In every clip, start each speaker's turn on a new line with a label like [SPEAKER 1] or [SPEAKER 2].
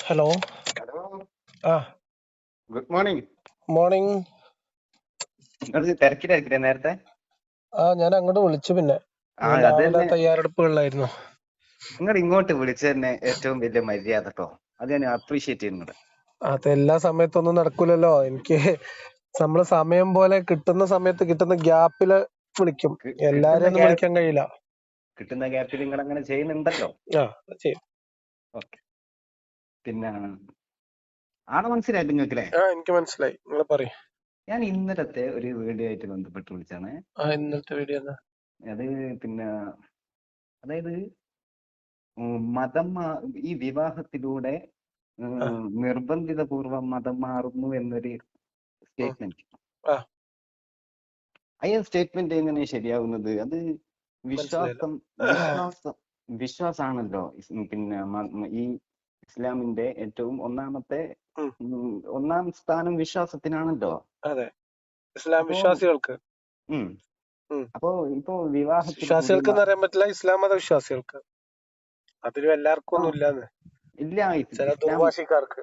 [SPEAKER 1] Hello ആ.
[SPEAKER 2] Good morning
[SPEAKER 1] morning
[SPEAKER 2] തിരക്കിലായിരിക്കില്ലേ നേരത്തെ?
[SPEAKER 1] ആ ഞാൻ അങ്ങോട്ട് വിളിച്ചു പിന്നെ. തയ്യാറെടുപ്പുകളിലായിരുന്നു.
[SPEAKER 2] നിങ്ങൾ ഇങ്ങോട്ട് വിളിച്ചതന്നെ ഏറ്റവും വലിയ മര്യാദ കേട്ടോ അത് ഞാൻ അപ്രീഷിയേറ്റ് ചെയ്യുന്നുണ്ട്.
[SPEAKER 1] അത് എല്ലാ സമയത്തൊന്നും നടക്കൂലല്ലോ. എനിക്ക് നമ്മൾ സമയം പോലെ കിട്ടുന്ന സമയത്ത് കിട്ടുന്ന ഗ്യാപ്പിൽ വിളിക്കും. എല്ലാരും വിളിക്കാൻ കഴിയില്ല.
[SPEAKER 2] കിട്ടുന്ന ഗ്യാപ്പിൽ നിങ്ങൾ അങ്ങനെ ചെയ്യുന്നുണ്ടല്ലോ.
[SPEAKER 1] ആ ചെയ്യും.
[SPEAKER 2] ഓക്കെ. പിന്നെ ആടെ മനസ്സിലായി നിങ്ങൾക്കല്ലേ?
[SPEAKER 1] ആ എനിക്ക് മനസ്സിലായി. നിങ്ങൾ പറയും.
[SPEAKER 2] ഞാൻ ഇന്നലത്തെ ഒരു വീഡിയോ ആയിട്ട് ബന്ധപ്പെട്ട് വിളിച്ചാണ്
[SPEAKER 1] ആ ഇന്നത്തെ വീഡിയോ
[SPEAKER 2] അത് പിന്നെ അതായത് മതം ഈ വിവാഹത്തിലൂടെ നിർബന്ധിത
[SPEAKER 1] പൂർവം
[SPEAKER 2] നിർബന്ധിതപൂർവം മതം മാറുന്നു എന്നൊരു സ്റ്റേറ്റ്മെന്റ് അയ്യ സ്റ്റേറ്റ്മെന്റ് എങ്ങനെ ശരിയാവുന്നത്? അത് വിശ്വാസം വിശ്വാസം വിശ്വാസാണല്ലോ പിന്നെ ഈ ഇസ്ലാമിന്റെ ഏറ്റവും ഒന്നാമത്തെ ഒന്നാം സ്ഥാനം വിശ്വാസത്തിനാണല്ലോ.
[SPEAKER 1] അതെ. ഇസ്ലാം വിശ്വാസികൾക്ക്.
[SPEAKER 2] അപ്പോ ഇപ്പോ വിവാഹ
[SPEAKER 1] വിശ്വാസികൾക്ക് എന്ന് പറയാൻ പറ്റില്ല ഇസ്ലാം മത വിശ്വാസികൾക്ക് അതിലും എല്ലാവർക്കും ഒന്നും ഇല്ലാന്ന്.
[SPEAKER 2] ഇല്ല
[SPEAKER 1] ചില ദുർഭാഷിക്കാർക്ക്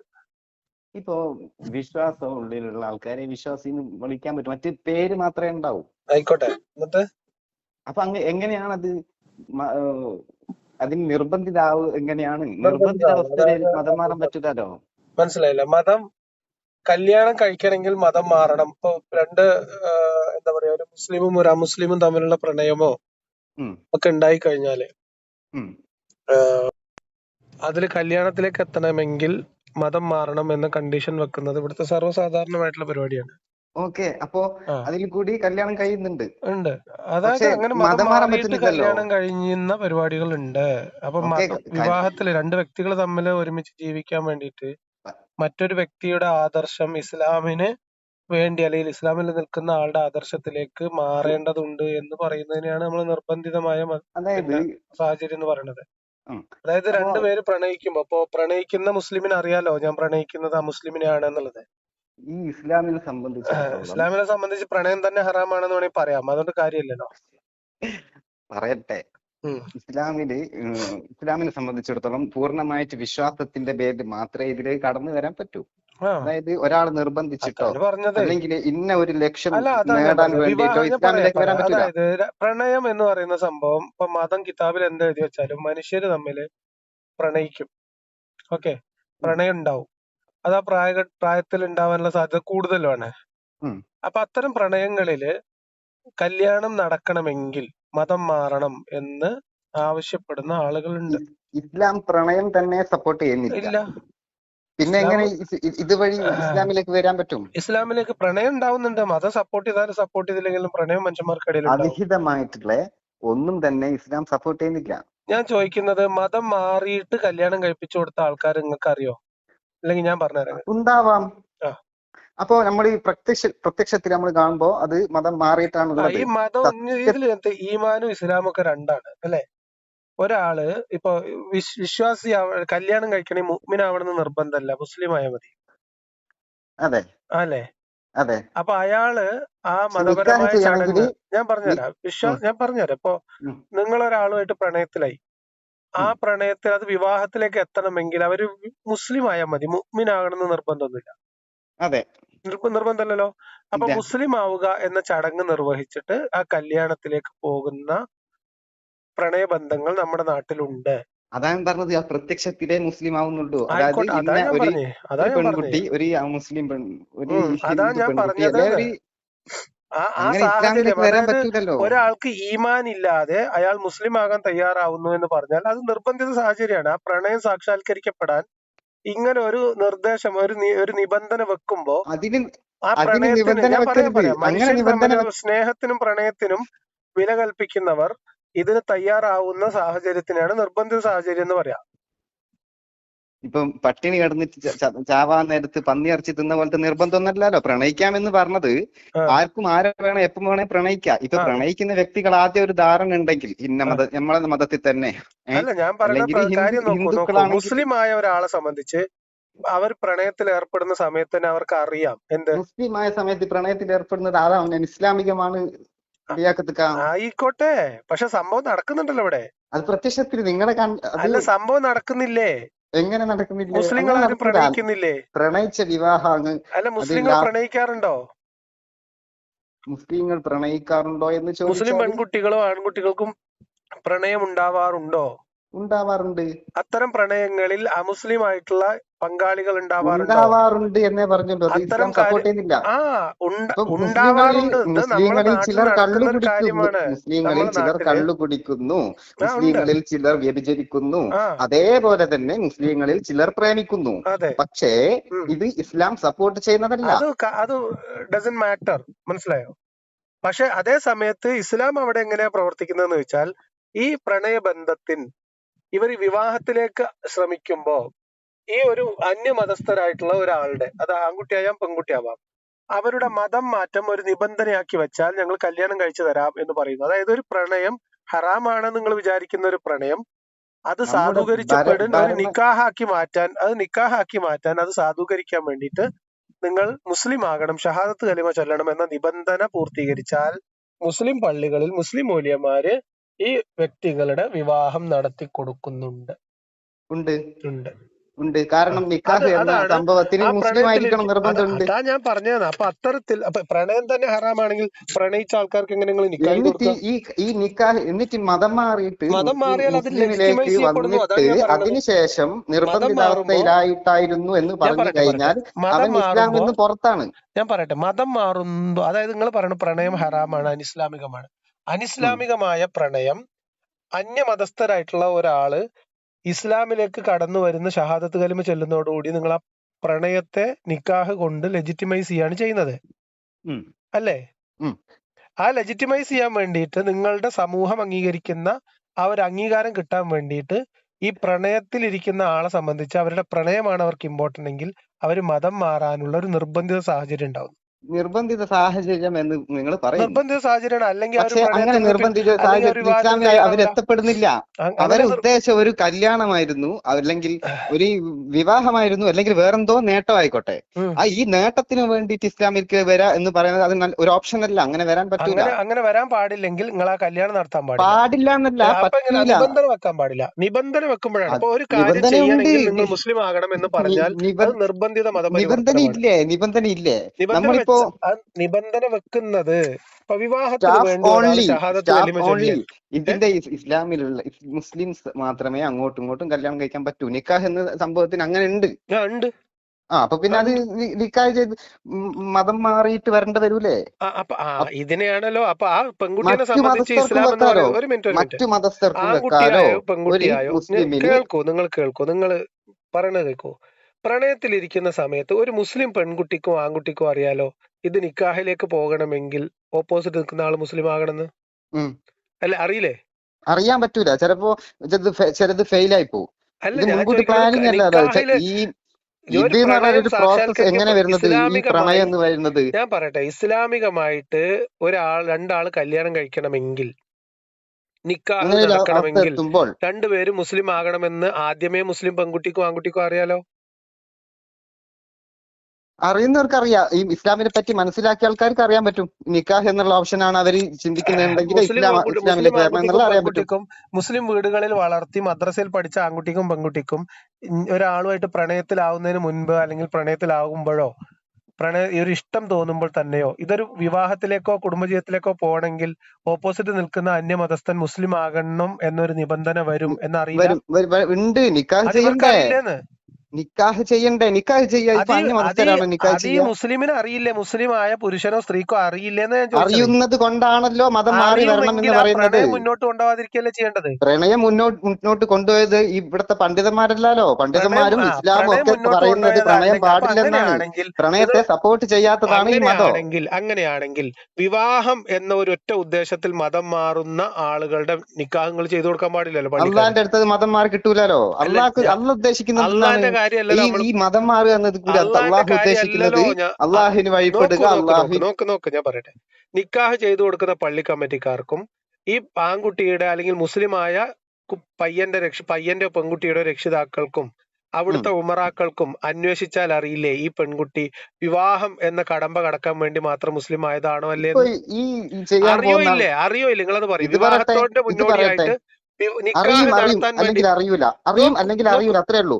[SPEAKER 2] ഇപ്പോ വിശ്വാസം ഉള്ളിലുള്ള ആൾക്കാരെ വിശ്വാസിന്ന് വിളിക്കാൻ പറ്റും. മറ്റ് പേര് മാത്രമേ ഉണ്ടാവൂ.
[SPEAKER 1] ആയിക്കോട്ടെ. എന്നിട്ട്?
[SPEAKER 2] അപ്പൊ അങ്ങ് എങ്ങനെയാണത്? അതിന് നിർബന്ധിതാവ് എങ്ങനെയാണ്? നിർബന്ധിത അവസ്ഥയിൽ മതം മാറാൻ പറ്റില്ലല്ലോ
[SPEAKER 1] മനസ്സിലായില്ല. മതം കല്യാണം കഴിക്കണമെങ്കിൽ മതം മാറണം. ഇപ്പൊ രണ്ട് എന്താ പറയാ ഒരു മുസ്ലിമും ഒരു അമുസ്ലിമും തമ്മിലുള്ള പ്രണയമോ ഒക്കെ ഉണ്ടായി
[SPEAKER 2] കഴിഞ്ഞാൽ
[SPEAKER 1] അതിൽ കല്യാണത്തിലേക്ക് എത്തണമെങ്കിൽ മതം മാറണം എന്ന കണ്ടീഷൻ വെക്കുന്നത് ഇവിടുത്തെ സർവസാധാരണമായിട്ടുള്ള പരിപാടിയാണ്.
[SPEAKER 2] ഓക്കെ അപ്പോ അതിൽ കൂടി കല്യാണം കഴിയുന്നുണ്ട്.
[SPEAKER 1] ഉണ്ട്. അതായത് അങ്ങനെ മതം മാറിയിട്ട്. കല്യാണം കഴിയുന്ന പരിപാടികൾ ഉണ്ട് അപ്പൊ
[SPEAKER 2] വിവാഹത്തിൽ
[SPEAKER 1] വിവാഹത്തിൽ രണ്ട് വ്യക്തികൾ തമ്മിൽ ഒരുമിച്ച് ജീവിക്കാൻ വേണ്ടിയിട്ട് മറ്റൊരു വ്യക്തിയുടെ ആദർശം ഇസ്ലാമിന് വേണ്ടി അല്ലെങ്കിൽ ഇസ്ലാമിൽ നിൽക്കുന്ന ആളുടെ ആദർശത്തിലേക്ക് മാറേണ്ടതുണ്ട് എന്ന് പറയുന്നതിനെയാണ് നമ്മൾ നിർബന്ധിതമായ സാഹചര്യം എന്ന് പറയുന്നത്. അതായത് രണ്ടുപേര് പ്രണയിക്കുമ്പോ ഇപ്പൊ പ്രണയിക്കുന്ന മുസ്ലിമിന് അറിയാലോ? ഞാൻ പ്രണയിക്കുന്നത് ആ മുസ്ലിമിനെയാണ് എന്നുള്ളത്.
[SPEAKER 2] ഈ ഇസ്ലാമിനെ സംബന്ധിച്ച്
[SPEAKER 1] ഇസ്ലാമിനെ സംബന്ധിച്ച് പ്രണയം തന്നെ ഹറാമാണെന്ന് വേണമെങ്കിൽ പറയാം. അതുകൊണ്ട് കാര്യമില്ലല്ലോ.
[SPEAKER 2] പറയട്ടെ. ഇസ്ലാമിൽ ഇസ്ലാമിനെ സംബന്ധിച്ചിടത്തോളം പൂർണമായിട്ട് വിശ്വാസത്തിന്റെ പേരിൽ മാത്രമേ ഇതിലേക്ക് കടന്നു വരാൻ പറ്റൂ. അതായത് ഒരാൾ നിർബന്ധിച്ചിട്ടോ അല്ലെങ്കിൽ ഇന്ന ഒരു ലക്ഷ്യം നേടാൻ
[SPEAKER 1] വേണ്ടിട്ടോ
[SPEAKER 2] ഇസ്ലാമിലേക്ക് വരാൻ പറ്റില്ല
[SPEAKER 1] പ്രണയം എന്ന് പറയുന്ന സംഭവം ഇപ്പൊ മതം കിതാബിൽ എന്ത് എഴുതി വെച്ചാലും മനുഷ്യര് തമ്മിൽ പ്രണയിക്കും. ഓക്കെ? പ്രണയം ഉണ്ടാവും. അത് ആ പ്രായ പ്രായത്തിൽ ഉണ്ടാവാനുള്ള സാധ്യത കൂടുതലാണ്. അപ്പൊ അത്തരം പ്രണയങ്ങളിൽ കല്യാണം നടക്കണമെങ്കിൽ മതം മാറണം എന്ന് ആവശ്യപ്പെടുന്ന ആളുകളുണ്ട്.
[SPEAKER 2] ഇസ്ലാം പ്രണയം തന്നെ സപ്പോർട്ട് ചെയ്യുന്നില്ല. പിന്നെ എങ്ങനെ ഇതുവഴി ഇസ്ലാമിലേക്ക് വരാൻ പറ്റും?
[SPEAKER 1] ഇസ്ലാമിലേക്ക് പ്രണയം ഉണ്ടാവുന്നുണ്ട്. മതം സപ്പോർട്ട് ചെയ്താലും സപ്പോർട്ട് ചെയ്തില്ലെങ്കിലും പ്രണയം മനുഷ്യന്മാർക്കിടയിൽ ഉണ്ടാവും
[SPEAKER 2] ഒന്നും തന്നെ ഇസ്ലാം സപ്പോർട്ട് ചെയ്യുന്നില്ല.
[SPEAKER 1] ഞാൻ ചോദിക്കുന്നത് മതം മാറിയിട്ട് കല്യാണം കഴിപ്പിച്ചു കൊടുത്ത ആൾക്കാർ നിങ്ങൾക്ക് അറിയോ അല്ലെങ്കിൽ ഞാൻ പറഞ്ഞുതരാം.
[SPEAKER 2] ഉണ്ടാവാം. അപ്പോ നമ്മൾ ഈ പ്രത്യക്ഷ പ്രത്യക്ഷത്തിൽ നമ്മൾ കാണുമ്പോ അത് മതം മാറിയിട്ടാണ്
[SPEAKER 1] ഈ മതം ഇതിൽ ഈമാനും ഇസ്ലാമും ഒക്കെ രണ്ടാണ് അല്ലെ? ഒരാൾ ഇപ്പൊ വിശ്വാസി കല്യാണം കഴിക്കണേ മുഗ്മിനാവണമെന്ന് നിർബന്ധമല്ല മുസ്ലിം ആയ മതി.
[SPEAKER 2] അതെ.
[SPEAKER 1] അല്ലെ?
[SPEAKER 2] അതെ.
[SPEAKER 1] അപ്പൊ അയാൾ ആ മതപരമായ ചടങ്ങ് ഞാൻ പറഞ്ഞുതരാം. വിശ്വാസം ഞാൻ പറഞ്ഞുതരാം. ഇപ്പൊ
[SPEAKER 2] നിങ്ങളൊരാളുമായിട്ട്
[SPEAKER 1] നിങ്ങൾ ഒരാളുമായിട്ട് പ്രണയത്തിലായി. ആ. പ്രണയത്തിൽ അത് വിവാഹത്തിലേക്ക് എത്തണമെങ്കിൽ അവർ മുസ്ലിം ആയാൽ മതി. മുഅ്മിനാകണമെന്ന് നിർബന്ധമൊന്നുമില്ല.
[SPEAKER 2] അതെ.
[SPEAKER 1] നിർബ- നിർബന്ധമല്ലല്ലോ? അപ്പൊ മുസ്ലിം ആവുക എന്ന ചടങ്ങ് നിർവഹിച്ചിട്ട് ആ കല്യാണത്തിലേക്ക് പോകുന്ന പ്രണയബന്ധങ്ങൾ നമ്മുടെ നാട്ടിലുണ്ട്.
[SPEAKER 2] അതാണ് പറഞ്ഞത്. ആ പ്രത്യക്ഷത്തിലെ മുസ്ലിം ആവുന്നുള്ളൂ. അതായത് ഇന്ന ഒരു പെൺകുട്ടി ഒരു മുസ്ലിം പെൺ ഒരു
[SPEAKER 1] അതാ ഞാൻ പറഞ്ഞത്.
[SPEAKER 2] ഒരു
[SPEAKER 1] ആ സാഹചര്യം. അതായത് ഒരാൾക്ക് ഈമാൻ ഇല്ലാതെ അയാൾ മുസ്ലിം ആകാൻ തയ്യാറാവുന്നു എന്ന് പറഞ്ഞാൽ അത് നിർബന്ധിത സാഹചര്യമാണ്. ആ പ്രണയം സാക്ഷാത്കരിക്കപ്പെടാൻ ഇങ്ങനെ ഒരു നിർദ്ദേശം ഒരു ഒരു നിബന്ധന വെക്കുമ്പോ ആ പ്രണയത്തിന് ഞാൻ പറയാം പറയാം.
[SPEAKER 2] അങ്ങനെ
[SPEAKER 1] മനുഷ്യൻ തമ്മിൽ സ്നേഹത്തിനും പ്രണയത്തിനും വില കൽപ്പിക്കുന്നവർ ഇതിന് തയ്യാറാവുന്ന സാഹചര്യത്തിനാണ് നിർബന്ധിത സാഹചര്യം എന്ന് പറയാം.
[SPEAKER 2] ഇപ്പം പട്ടിണി കിടന്നിട്ട് ചാവാൻ നേരത്ത് പന്നി ഇറച്ചി തിന്ന പോലത്തെ നിർബന്ധമൊന്നല്ലല്ലോ പ്രണയിക്കാമെന്ന് പറഞ്ഞത് ആർക്കും ആരെ വേണം എപ്പം വേണേ പ്രണയിക്കാം. ഇപ്പൊ പ്രണയിക്കുന്ന വ്യക്തികൾ ആദ്യം ഒരു ധാരണ ഉണ്ടെങ്കിൽ ഇന്ന മത നമ്മളെ മതത്തിൽ തന്നെ?
[SPEAKER 1] അല്ല ഞാൻ പറയുന്ന മുസ്ലിം ആയ ഒരാളെ സംബന്ധിച്ച് അവർ പ്രണയത്തിൽ ഏർപ്പെടുന്ന സമയത്ത് തന്നെ അവർക്ക് അറിയാം. എന്ത്?
[SPEAKER 2] മുസ്ലിമായ സമയത്ത് പ്രണയത്തിൽ ഏർപ്പെടുന്നത് അതാണ്. ഇസ്ലാമികമാണ് ഇയാക്കത്തുക
[SPEAKER 1] ആയിക്കോട്ടെ. പക്ഷെ സംഭവം നടക്കുന്നുണ്ടല്ലോ ഇവിടെ.
[SPEAKER 2] അത് പ്രത്യക്ഷത്തിൽ നിങ്ങളെ
[SPEAKER 1] അല്ല സംഭവം നടക്കുന്നില്ലേ?
[SPEAKER 2] എങ്ങനെ നടക്കുന്നില്ല?
[SPEAKER 1] മുസ്ലിങ്ങൾ ആരും പ്രണയിക്കുന്നില്ലേ?
[SPEAKER 2] പ്രണയിച്ച വിവാഹങ്ങൾ
[SPEAKER 1] അല്ല മുസ്ലിങ്ങൾ പ്രണയിക്കാറുണ്ടോ?
[SPEAKER 2] മുസ്ലിങ്ങൾ പ്രണയിക്കാറുണ്ടോ എന്ന് ചോദിച്ചാൽ മുസ്ലിം
[SPEAKER 1] പെൺകുട്ടികളും ആൺകുട്ടികൾക്കും പ്രണയം ഉണ്ടാവാറുണ്ടോ?
[SPEAKER 2] ഉണ്ടാവാറുണ്ട്.
[SPEAKER 1] അത്തരം പ്രണയങ്ങളിൽ അമുസ്ലിം ആയിട്ടുള്ള പങ്കാളികൾ ഉണ്ടാവാറുണ്ടോ?
[SPEAKER 2] എന്നേ പറഞ്ഞുള്ളൂ. ഇസ്ലാം സപ്പോർട്ട് ചെയ്യുന്നില്ല. മുസ്ലിങ്ങളിൽ ചിലർ കള്ളു കുടിക്കുന്നു. മുസ്ലിങ്ങളിൽ ചിലർ
[SPEAKER 1] നാട്ടിൽ
[SPEAKER 2] കള്ളു കുടിക്കുന്നു. മുസ്ലിങ്ങളിൽ ചിലർ വ്യഭിചരിക്കുന്നു. അതേപോലെ തന്നെ മുസ്ലിങ്ങളിൽ ചിലർ പ്രേമിക്കുന്നു. പക്ഷേ. ഇത് ഇസ്ലാം സപ്പോർട്ട് ചെയ്യുന്നതല്ല.
[SPEAKER 1] അത് ഡസൻ മാറ്റർ മനസ്സിലായോ? പക്ഷെ അതേ സമയത്ത് ഇസ്ലാം അവിടെ എങ്ങനെയാ പ്രവർത്തിക്കുന്നതെന്ന് വെച്ചാൽ ഈ പ്രണയബന്ധത്തിൽ ഇവർ വിവാഹത്തിലേക്ക് ശ്രമിക്കുമ്പോ ഈ ഒരു അന്യമതസ്ഥരായിട്ടുള്ള ഒരാളുടെ അത് ആൺകുട്ടിയായാം പെൺകുട്ടിയാവാം അവരുടെ മതം മാറ്റം ഒരു നിബന്ധനയാക്കി വെച്ചാൽ ഞങ്ങൾ കല്യാണം കഴിച്ചു തരാം എന്ന് പറയുന്നു. അതായത് ഒരു പ്രണയം ഹറാമാണെന്ന് നിങ്ങൾ വിചാരിക്കുന്ന ഒരു പ്രണയം. അത്
[SPEAKER 2] ഭര-
[SPEAKER 1] ഒരു നിക്കാഹാക്കി മാറ്റാൻ അത് നിക്കാഹാക്കി മാറ്റാൻ അത് സാധൂകരിക്കാൻ വേണ്ടിയിട്ട് നിങ്ങൾ മുസ്ലിം ആകണം ഷഹാദത്ത് കലിമ ചൊല്ലണം എന്ന നിബന്ധന പൂർത്തീകരിച്ചാൽ മുസ്ലിം പള്ളികളിൽ മുസ്ലിം മൂല്യന്മാര് ഈ വ്യക്തികളുടെ വിവാഹം നടത്തി കൊടുക്കുന്നുണ്ട്
[SPEAKER 2] ഉണ്ട്.
[SPEAKER 1] ഉണ്ട്.
[SPEAKER 2] ഉണ്ട്. കാരണം നിക്കാഹ് എന്ന സംഭവത്തിന് മുസ്ലിം ആയിരിക്കണം നിർബന്ധമുണ്ട്.
[SPEAKER 1] അതാ ഞാൻ പറഞ്ഞതാണ് അപ്പൊ അത്തരത്തിൽ അപ്പൊ പ്രണയം തന്നെ ഹറാമാണെങ്കിൽ പ്രണയിച്ച ആൾക്കാർക്ക് എങ്ങനെ നിങ്ങൾ നിക്കാഹ്
[SPEAKER 2] ഈ ഈ നിക്കാഹ് എന്നിട്ട് മതം മാറിയിട്ട്
[SPEAKER 1] മതം മാറിയാൽ
[SPEAKER 2] മുസ്ലിമിലേക്ക് വന്നിട്ട് അതിനുശേഷം നിർബന്ധിതാവസ്ഥയിലായിട്ടായിരുന്നു എന്ന് പറഞ്ഞു കഴിഞ്ഞാൽ അവൻ ഇസ്ലാമിൽ നിന്ന് പുറത്താണ്.
[SPEAKER 1] ഞാൻ പറയട്ടെ. മതം മാറുന്നു. അതായത് നിങ്ങൾ പറയുന്നത് പ്രണയം ഹറാമാണ് അനിസ്ലാമികമാണ്. അനിസ്ലാമികമായ പ്രണയം അന്യമതസ്ഥരായിട്ടുള്ള ഒരാൾ ഇസ്ലാമിലേക്ക് കടന്നു വരുന്ന ഷഹാദത്ത് കലിമ ചെല്ലുന്നതോടുകൂടി നിങ്ങൾ ആ പ്രണയത്തെ നിക്കാഹ് കൊണ്ട് ലെജിറ്റിമൈസ് ചെയ്യാണ് ചെയ്യുന്നത്. അല്ലേ? ആ ലെജിറ്റിമൈസ് ചെയ്യാൻ വേണ്ടിയിട്ട് നിങ്ങളുടെ സമൂഹം അംഗീകരിക്കുന്ന ആ ഒരു അംഗീകാരം കിട്ടാൻ വേണ്ടിയിട്ട് ഈ പ്രണയത്തിലിരിക്കുന്ന ആളെ സംബന്ധിച്ച് അവരുടെ പ്രണയമാണ് അവർക്ക് ഇമ്പോർട്ടന്റ് എങ്കിൽ അവർ മതം മാറാനുള്ള ഒരു നിർബന്ധിത സാഹചര്യം ഉണ്ടാവും.
[SPEAKER 2] നിർബന്ധിത സാഹചര്യം എന്ന് നിങ്ങൾ പറയുന്നു.
[SPEAKER 1] നിർബന്ധിത സാഹചര്യമാണ്. അല്ലെങ്കിൽ
[SPEAKER 2] പക്ഷെ അങ്ങനെ നിർബന്ധിത സാഹചര്യത്തിൽ
[SPEAKER 1] തയ്യാറാവില്ല
[SPEAKER 2] അവരെത്തപ്പെടുന്നില്ല. അവരെ ഉദ്ദേശം ഒരു കല്യാണമായിരുന്നു. അല്ലെങ്കിൽ ഒരു വിവാഹമായിരുന്നു. അല്ലെങ്കിൽ വേറെന്തോ നേട്ടമായിക്കോട്ടെ. ആ ഈ നേട്ടത്തിന് വേണ്ടിയിട്ട് ഇസ്ലാമിലേക്ക് വരാ എന്ന് പറയുന്നത് അത് നല്ല- ഒരു ഓപ്ഷൻ അല്ല. അങ്ങനെ വരാൻ പറ്റില്ല
[SPEAKER 1] അങ്ങനെ വരാൻ പാടില്ലെങ്കിൽ നിങ്ങൾ ആ കല്യാണം നടത്താൻ പാടില്ല.
[SPEAKER 2] പാടില്ല എന്നല്ല
[SPEAKER 1] നിബന്ധന വെക്കാൻ പാടില്ല. നിബന്ധന വെക്കുമ്പോഴാണ്. അപ്പൊ ഒരു കാര്യം ചെയ്യണമെങ്കിൽ നിങ്ങൾ മുസ്ലിം ആകണം എന്ന് പറഞ്ഞാൽ നിർബന്ധിത
[SPEAKER 2] നിബന്ധന ഇല്ലേ നിബന്ധന ഇല്ലേ
[SPEAKER 1] നിബന്ധന അത് നിബന്ധന വെക്കുന്നത്
[SPEAKER 2] ഇതിന്റെ ഇസ്ലാമിലുള്ള ഇസ് മുസ്ലിംസ് മാത്രമേ അങ്ങോട്ടും ഇങ്ങോട്ടും കല്യാണം കഴിക്കാൻ പറ്റൂ. നിക്കാഹ് എന്ന സംഭവത്തിന് അങ്ങനെ ഉണ്ട്.
[SPEAKER 1] ആ ഉണ്ട്.
[SPEAKER 2] ആ അപ്പൊ പിന്നെ അത് നിക്കാഹ് ചെയ്ത് മതം മാറിയിട്ട് വരേണ്ട വരൂലേ?
[SPEAKER 1] ഇതിനെയാണല്ലോ. അപ്പൊ ആ പെൺകുട്ടിയെ
[SPEAKER 2] മറ്റു
[SPEAKER 1] സംബന്ധിച്ച്
[SPEAKER 2] മറ്റു മതസ്ഥർക്കും വെക്കാലോ? മുസ്ലിമിന്
[SPEAKER 1] കേൾക്കൂ നിങ്ങൾ കേൾക്കൂ. നിങ്ങൾ പറയണത് കേൾക്കൂ. പ്രണയത്തിലിരിക്കുന്ന സമയത്ത് ഒരു മുസ്ലിം പെൺകുട്ടിക്കും ആൺകുട്ടിക്കും അറിയാലോ ഇത് നിക്കാഹിലേക്ക് പോകണമെങ്കിൽ ഓപ്പോസിറ്റ് നിൽക്കുന്ന ആൾ മുസ്ലിം ആകണമെന്ന്? അല്ല അറിയില്ലേ?
[SPEAKER 2] അറിയാൻ പറ്റൂല. ചിലപ്പോ ചിലത് ഫെയിൽ ആയി പോകും
[SPEAKER 1] അല്ല ഞാൻ
[SPEAKER 2] മുൻകൂട്ടി പ്ലാനിങ് അല്ല. ഈ ഇത് പ്രോസസ് എങ്ങനെ വരുന്നത്? ഈ പ്രണയം എന്ന് വരുന്നത്
[SPEAKER 1] ഞാൻ പറയട്ടെ ഇസ്ലാമികമായിട്ട് ഒരാൾ രണ്ടാൾ കല്യാണം കഴിക്കണമെങ്കിൽ നിക്കാഹ് നടക്കണമെങ്കിൽ രണ്ടുപേരും മുസ്ലിം ആകണമെന്ന് ആദ്യമേ മുസ്ലിം പെൺകുട്ടിക്കും ആൺകുട്ടിക്കും അറിയാലോ?
[SPEAKER 2] അറിയുന്നവർക്ക് അറിയാം ഈ ഇസ്ലാമിനെ പറ്റി മനസ്സിലാക്കിയ ആൾക്കാർക്ക് അറിയാൻ പറ്റും. നിക്കാഹ് എന്നുള്ള ഓപ്ഷൻ ആണ് അവർ ചിന്തിക്കുന്നുണ്ടെങ്കിൽ
[SPEAKER 1] മുസ്ലിം
[SPEAKER 2] ഇസ്ലാം ഇസ്ലാമിലേക്ക് വരണം എന്നുള്ള അറിയാൻ പറ്റും.
[SPEAKER 1] മുസ്ലിം വീടുകളിൽ വളർത്തി മദ്രസയിൽ പഠിച്ച ആൺകുട്ടിക്കും പെൺകുട്ടിക്കും ഒരാളുമായിട്ട് പ്രണയത്തിലാവുന്നതിന് മുൻപ് അല്ലെങ്കിൽ പ്രണയത്തിലാകുമ്പോഴോ പ്രണയ ഈ ഒരു ഇഷ്ടം തോന്നുമ്പോൾ തന്നെയോ ഇതൊരു വിവാഹത്തിലേക്കോ കുടുംബജീവിതത്തിലേക്കോ പോകണമെങ്കിൽ ഓപ്പോസിറ്റ് നിൽക്കുന്ന അന്യമതസ്ഥൻ മുസ്ലിം ആകണം എന്നൊരു നിബന്ധന വരും എന്നറിയില്ല?
[SPEAKER 2] നിക്കാഹ് ചെയ്യണ്ടേ? നിക്കാഹ് ചെയ്യാൻ
[SPEAKER 1] മുസ്ലിമിന് അറിയില്ലേ? മുസ്ലിം ആയ പുരുഷനോ സ്ത്രീക്കോ അറിയില്ലെന്ന്
[SPEAKER 2] അറിയുന്നത് കൊണ്ടാണല്ലോ മതം മാറി വരണം എന്ന് പറയുന്നത്?
[SPEAKER 1] പ്രണയം മുന്നോട്ട് കൊണ്ടുപോകാതിരിക്കല്ലേ ചെയ്യേണ്ടത്?
[SPEAKER 2] പ്രണയം മുന്നോട്ട് മുന്നോട്ട് കൊണ്ടുപോയത് ഇവിടുത്തെ പണ്ഡിതന്മാരല്ലല്ലോ പണ്ഡിതന്മാരും ഇസ്ലാമും ഒക്കെ പറയുന്നത് പ്രണയം പാടില്ലെന്നാണ്. പ്രണയത്തെ സപ്പോർട്ട് ചെയ്യാത്തതാണ് ഈ മതം.
[SPEAKER 1] അങ്ങനെയാണെങ്കിൽ വിവാഹം എന്ന ഒരു ഒറ്റ ഉദ്ദേശത്തിൽ മതം മാറുന്ന ആളുകളുടെ നിക്കാഹങ്ങൾ ചെയ്തു കൊടുക്കാൻ പാടില്ലല്ലോ
[SPEAKER 2] അള്ളാന്റെ അടുത്തത് മതം മാറി കിട്ടൂലോ അള്ളാഹ് അള്ള ഉദ്ദേശിക്കുന്നത് ഈ
[SPEAKER 1] കാര്യമല്ലല്ലോ
[SPEAKER 2] ഈ മതം മാറുക എന്നത് കൂടി അള്ളാഹു ഉദ്ദേശിക്കുന്നത് അള്ളാഹിന് വഴിപ്പെടുക
[SPEAKER 1] നോക്ക്
[SPEAKER 2] അള്ളാഹു
[SPEAKER 1] നോക്ക് നോക്ക് ഞാൻ പറയട്ടെ. നിക്കാഹ് ചെയ്തു കൊടുക്കുന്ന പള്ളി കമ്മിറ്റിക്കാർക്കും ഈ ആൺകുട്ടിയുടെ അല്ലെങ്കിൽ മുസ്ലിമായ പയ്യന്റെ രക്ഷ പയ്യന്റെ പെൺകുട്ടിയുടെ രക്ഷിതാക്കൾക്കും. അവിടുത്തെ ഉമറാക്കൾക്കും അന്വേഷിച്ചാൽ അറിയില്ലേ ഈ പെൺകുട്ടി വിവാഹം എന്ന കടമ്പ കടക്കാൻ വേണ്ടി മാത്രം മുസ്ലിം ആയതാണോ
[SPEAKER 2] അല്ലേ
[SPEAKER 1] അറിയോ ഇല്ലേ? അറിയോ ഇല്ലേ? നിങ്ങളത് പറയും.
[SPEAKER 2] വിവാഹത്തോടെ
[SPEAKER 1] മുന്നോടിയായിട്ട്
[SPEAKER 2] അറിയും അറിയും. അല്ലെങ്കിൽ അറിയൂല. അറിയും അല്ലെങ്കിൽ അറിയൂല. അത്രേ ഉള്ളൂ.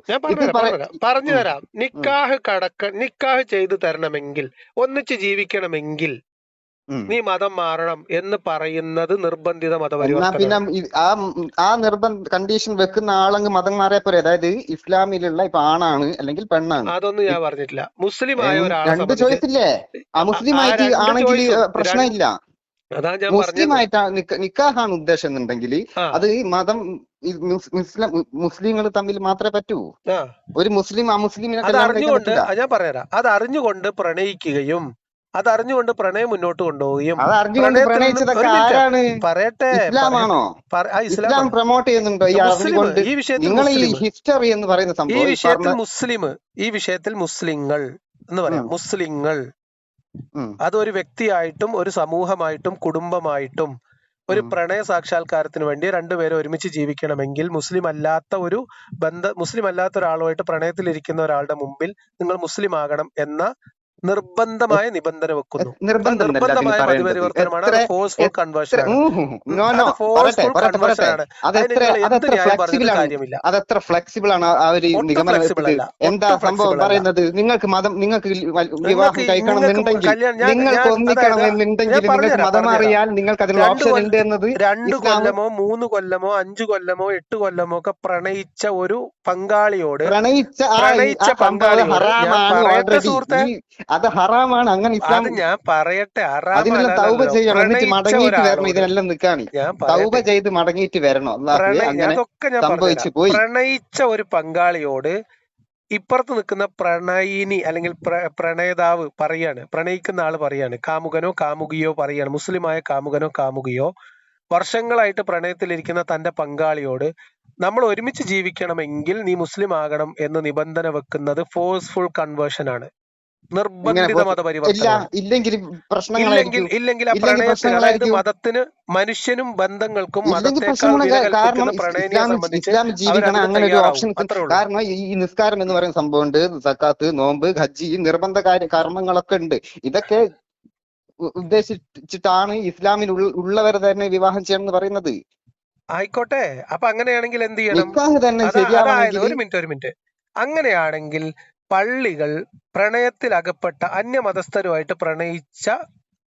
[SPEAKER 1] പറഞ്ഞു തരാം നിക്കാഹ് കടക്ക നിക്കാഹ് ചെയ്തു തരണമെങ്കിൽ ഒന്നിച്ച് ജീവിക്കണമെങ്കിൽ നീ മതം മാറണം എന്ന് പറയുന്നത് നിർബന്ധിത
[SPEAKER 2] മതപരിവർത്തനം പിന്നെ ആ ആ നിർബന്ധ കണ്ടീഷൻ വെക്കുന്ന ആളങ്ങ് മതം മാറിയ പോലെ അതായത് ഇസ്ലാമിലുള്ള ഇപ്പൊ ആണാണ് അല്ലെങ്കിൽ പെണ്ണാണ്.
[SPEAKER 1] അതൊന്നും ഞാൻ പറഞ്ഞിട്ടില്ല. മുസ്ലിം
[SPEAKER 2] ആയ
[SPEAKER 1] ഒരാൾ
[SPEAKER 2] രണ്ട് ചോയ്സില്ലേ? ആ
[SPEAKER 1] ആ
[SPEAKER 2] മുസ്ലിം ആയിട്ട് ആണെങ്കിൽ പ്രശ്നമില്ല.
[SPEAKER 1] അതാ ഞാൻ
[SPEAKER 2] മുസ്ലിം നിക്കാഹാണ് ഉദ്ദേശം എന്നുണ്ടെങ്കിൽ അത് ഈ മതം മുസ്ലിം മുസ്ലിങ്ങൾ തമ്മിൽ മാത്രമേ പറ്റൂ. ഒരു മുസ്ലിം ആ മുസ്ലിമിനെ
[SPEAKER 1] അത് അറിഞ്ഞുകൊണ്ട് ഞാൻ പറയാം. അത് അറിഞ്ഞുകൊണ്ട് പ്രണയിക്കുകയും അത് അറിഞ്ഞുകൊണ്ട് പ്രണയം മുന്നോട്ട് കൊണ്ടുപോവുകയും
[SPEAKER 2] അത് അറിഞ്ഞുകൊണ്ട് പ്രണയിച്ചതൊക്കെ ആരാണ്?
[SPEAKER 1] പറയട്ടെ.
[SPEAKER 2] ഇസ്ലാമാണോ? ഇസ്ലാം പ്രൊമോട്ട് ചെയ്യുന്നുണ്ടോ ഈ അറിഞ്ഞുകൊണ്ട്
[SPEAKER 1] ഈ വിഷയത്തിൽ
[SPEAKER 2] നിങ്ങൾ ഈ ഹിസ്റ്ററി എന്ന് പറയുന്ന
[SPEAKER 1] ഈ
[SPEAKER 2] സംഭവം ഈ
[SPEAKER 1] വിഷയത്തിൽ മുസ്ലിം. ഈ വിഷയത്തിൽ മുസ്ലിങ്ങൾ എന്ന് പറയാം. മുസ്ലിങ്ങൾ. അത് ഒരു വ്യക്തിയായിട്ടും ഒരു സമൂഹമായിട്ടും കുടുംബമായിട്ടും ഒരു പ്രണയ സാക്ഷാത്കാരത്തിന് വേണ്ടി രണ്ടുപേരും ഒരുമിച്ച് ജീവിക്കണമെങ്കിൽ മുസ്ലിം അല്ലാത്ത ഒരു ബന്ധ മുസ്ലിം അല്ലാത്ത ഒരാളുമായിട്ട് പ്രണയത്തിലിരിക്കുന്ന ഒരാളുടെ മുമ്പിൽ നിങ്ങൾ മുസ്ലിം ആകണം എന്ന നിർബന്ധമായ നിബന്ധന വെക്കുന്നു.
[SPEAKER 2] അതിന്
[SPEAKER 1] നിർബന്ധമായ മതപരിവർത്തനമാണ് ഫോഴ്സ്ഫുൾ കൺവേർഷൻ ഫോഴ്സ്ഫുൾ കൺവേർഷൻ ആണ്. അതിന് കാര്യമില്ല.
[SPEAKER 2] അതെത്ര ഫ്ലെക്സിബിൾ ആണ് ആ ഒരു നിഗമനം എന്താ സംഭവം പറയുന്നത്? നിങ്ങൾക്ക് മതം നിങ്ങൾക്ക് വിവാഹം
[SPEAKER 1] കഴിക്കണമെന്നുണ്ടെങ്കിൽ
[SPEAKER 2] കഴിക്കണം
[SPEAKER 1] നിങ്ങൾക്ക്
[SPEAKER 2] എന്നുണ്ടെങ്കിൽ നിങ്ങൾക്ക് ഒന്നിക്കണം എന്നുണ്ടെങ്കിൽ മതം അറിയാൻ നിങ്ങൾക്ക് അതിനുള്ള ഓപ്ഷൻ ഉണ്ട് എന്നത്
[SPEAKER 1] രണ്ട് കൊല്ലമോ മൂന്ന് കൊല്ലമോ അഞ്ചു കൊല്ലമോ എട്ട് കൊല്ലമോ ഒക്കെ പ്രണയിച്ച ഒരു പങ്കാളിയോട്
[SPEAKER 2] പ്രണയിച്ച
[SPEAKER 1] പങ്കാളിയോട് സുഹൃത്തെ.
[SPEAKER 2] അത് ഹറാമാണ്. അങ്ങനെ ഇസ്ലാം
[SPEAKER 1] ഞാൻ പറയട്ടെ
[SPEAKER 2] അതിനെല്ലാം തൗബ ചെയ്യണം. എന്നിട്ട് മടങ്ങിയിട്ട് വരണം. ഇതിനെല്ലാം നിൽക്കാണ്. തൗബ ചെയ്ത് മടങ്ങിയിട്ട് വരണം. അങ്ങനെ സംഭവിച്ചു പോയി.
[SPEAKER 1] പ്രണയിച്ച ഒരു പങ്കാളിയോട് ഇപ്പുറത്ത് നിൽക്കുന്ന പ്രണയിനി അല്ലെങ്കിൽ പ്ര- പ്രണയതാവ് പറയാണ്. പ്രണയിക്കുന്ന ആൾ പറയാണ്. കാമുകനോ കാമുകിയോ പറയാണ്. മുസ്ലിമായ കാമുകനോ കാമുകിയോ വർഷങ്ങളായിട്ട് പ്രണയത്തിലിരിക്കുന്ന തന്റെ പങ്കാളിയോട് നമ്മൾ ഒരുമിച്ച് ജീവിക്കണമെങ്കിൽ നീ മുസ്ലിം ആകണം എന്ന് നിബന്ധന വെക്കുന്നത് ഫോഴ്സ്ഫുൾ കൺവേർഷൻ ആണ്. നിർബന്ധിത മതപരിവർത്തനം.
[SPEAKER 2] ഇല്ലെങ്കിൽ
[SPEAKER 1] ഇല്ലെങ്കിൽ ആ പ്രണയത്തിന് അതായത് മതത്തിന് മനുഷ്യനും ബന്ധങ്ങൾക്കും മതത്തെക്കാൾ വില
[SPEAKER 2] കാരണം
[SPEAKER 1] കൽപ്പിക്കുന്ന
[SPEAKER 2] ഇസ്
[SPEAKER 1] പ്രണയിനിയെ സംബന്ധിച്ച്
[SPEAKER 2] ഒരു
[SPEAKER 1] തയ്യാറാവും.
[SPEAKER 2] കാരണം ഈ നിസ്കാരം എന്ന് പറയുന്ന സംഭവം ഉണ്ട് സക്കാത്ത് നോമ്പ് ഹജ്ജ് ഈ നിർബന്ധ കാര്യ കർമ്മങ്ങളൊക്കെ ഉണ്ട്. ഇതൊക്കെ ഉദ്ദേശിച്ചിട്ടാണ് ഇസ്ലാമിൽ ഉള്ളവർ ഉള്ളവരെ തന്നെ വിവാഹം ചെയ്യണം എന്ന് പറയുന്നത്.
[SPEAKER 1] ആയിക്കോട്ടെ. അപ്പൊ അങ്ങനെയാണെങ്കിൽ എന്ത് ചെയ്യണം? അതായത് ഒരു മിനിറ്റ് ഒരു മിനിറ്റ്. അങ്ങനെയാണെങ്കിൽ പള്ളികൾ പ്രണയത്തിൽ അകപ്പെട്ട അന്യമതസ്ഥരുമായിട്ട് പ്രണയിച്ച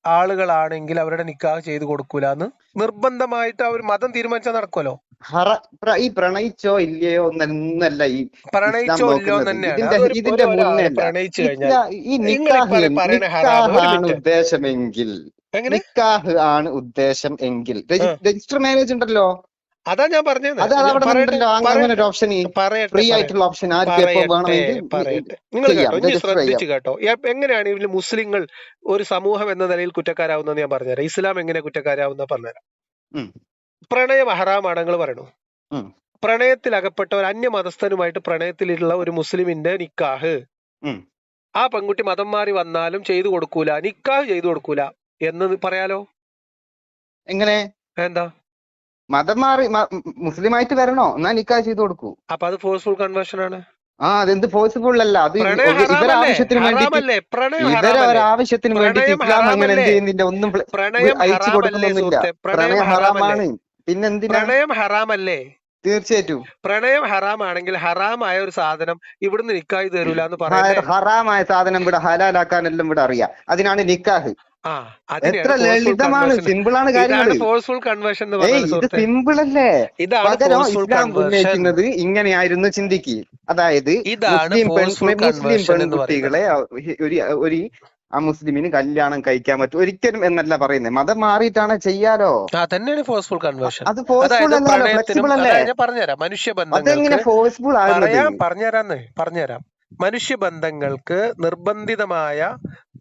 [SPEAKER 1] ആളുകളാണെങ്കിൽ അവരുടെ നിക്കാഹ് ചെയ്തു കൊടുക്കൂല എന്ന് നിർബന്ധമായിട്ട് അവർ മതം തീരുമാനിച്ചാൽ നടക്കുമല്ലോ
[SPEAKER 2] ഈ പ്രണയിച്ചോ ഇല്ലയോ എന്നല്ല ഈ
[SPEAKER 1] പ്രണയിച്ചോ ഇല്ലയോ
[SPEAKER 2] ഇതിന്റെ മുന്നേ ഉദ്ദേശമെങ്കിൽ. നിക്കാഹ് ആണ് ഉദ്ദേശം എങ്കിൽ. രജിസ്റ്റർ മാരേജ് ഉണ്ടല്ലോ.
[SPEAKER 1] അതാ ഞാൻ പറഞ്ഞത്. നിങ്ങൾ കേട്ടോ ശ്രദ്ധിച്ചു കേട്ടോ. എങ്ങനെയാണ് ഇതിൽ മുസ്ലിങ്ങൾ ഒരു സമൂഹം എന്ന നിലയിൽ കുറ്റക്കാരാവുന്നത് ഞാൻ പറഞ്ഞുതരാം. ഇസ്ലാം എങ്ങനെ കുറ്റക്കാരാവുന്ന പറഞ്ഞുതരാം.
[SPEAKER 2] പ്രണയ
[SPEAKER 1] പ്രണയം ഹറാമാണ് നിങ്ങൾ പറയണു. പ്രണയത്തിൽ അകപ്പെട്ട ഒരു അന്യമതസ്ഥനുമായിട്ട് പ്രണയത്തിലുള്ള ഒരു മുസ്ലിമിന്റെ നിക്കാഹ്. ആ പെൺകുട്ടി മതം മാറി വന്നാലും ചെയ്തു കൊടുക്കൂല നിക്കാഹ് ചെയ്തു കൊടുക്കൂല എന്ന് പറയാലോ?
[SPEAKER 2] എങ്ങനെ?
[SPEAKER 1] എന്താ?
[SPEAKER 2] മതം മാറി മുസ്ലിം ആയിട്ട് വരണോ? എന്നാ നിക്കാ ചെയ്ത് കൊടുക്കൂ.
[SPEAKER 1] അപ്പൊ അത് ഫോഴ്സ്ഫുൾ കൺവേർഷൻ ആണ്.
[SPEAKER 2] ആ അതെന്ത് ഫോഴ്സ്ഫുൾ അല്ല. അത്
[SPEAKER 1] ഇവരാവശ്യത്തിന്
[SPEAKER 2] വേണ്ടി ഇവരവരാവശ്യത്തിന്
[SPEAKER 1] വേണ്ടി
[SPEAKER 2] ഇസ്ലാം അങ്ങനെ എന്ത് ചെയ്യുന്നില്ല? ഒന്നും അയച്ചു കൊടുക്കുന്നൊന്നുമില്ല
[SPEAKER 1] സുഹൃത്തെ? പ്രണയം
[SPEAKER 2] ഹറാമാണ്. പിന്നെന്തിനാ?
[SPEAKER 1] പ്രണയം ഹറാമല്ലേ?
[SPEAKER 2] തീർച്ചയായിട്ടും.
[SPEAKER 1] പ്രണയം ഹറാമാണെങ്കിൽ ഹറാമായ ഒരു സാധനം ഇവിടുന്ന് നിക്കായി തരൂല എന്ന് പറയണ്ടേ
[SPEAKER 2] ഹറാമായ സാധനം ഇവിടെ ഹലാലാക്കാനെല്ലാം ഇവിടെ അറിയാം. അതിനാണ് നിക്കാഹ്. എത്ര ലളിതമാണ് സിമ്പിൾ ആണ്
[SPEAKER 1] ഇതാണ് ഫോഴ്സ്ഫുൾ കൺവേർഷൻ
[SPEAKER 2] ഇത് സിമ്പിൾ അല്ലേ? പകരം ഇസ്ലാം ഉന്നയിക്കുന്നത് ഇങ്ങനെയായിരുന്നു ചിന്തിക്ക്. അതായത് മുസ്ലിം പെൺകുട്ടികളെ ഒരു ഒരു ആ മുസ്ലിമിന് കല്യാണം കഴിക്കാൻ പറ്റും. ഒരിക്കലും എന്നല്ല പറയുന്നത്. മതം മാറിയിട്ടാണ് ചെയ്യാലോ?
[SPEAKER 1] തന്നെയാണ് ഫോഴ്സ്ഫുൾ കൺവേർഷൻ
[SPEAKER 2] അത് ഫോഴ്സ്ഫുൾ അല്ലല്ലോ ഫ്ലെക്സിബിൾ അല്ലേ?
[SPEAKER 1] ഞാൻ പറഞ്ഞുതരാം മനുഷ്യ
[SPEAKER 2] അതെങ്ങനെ ഫോഴ്സ്ഫുൾ ആകുന്നത്
[SPEAKER 1] പറഞ്ഞുതരാന്ന് പറഞ്ഞുതരാം. മനുഷ്യബന്ധങ്ങൾക്ക് നിർബന്ധിതമായ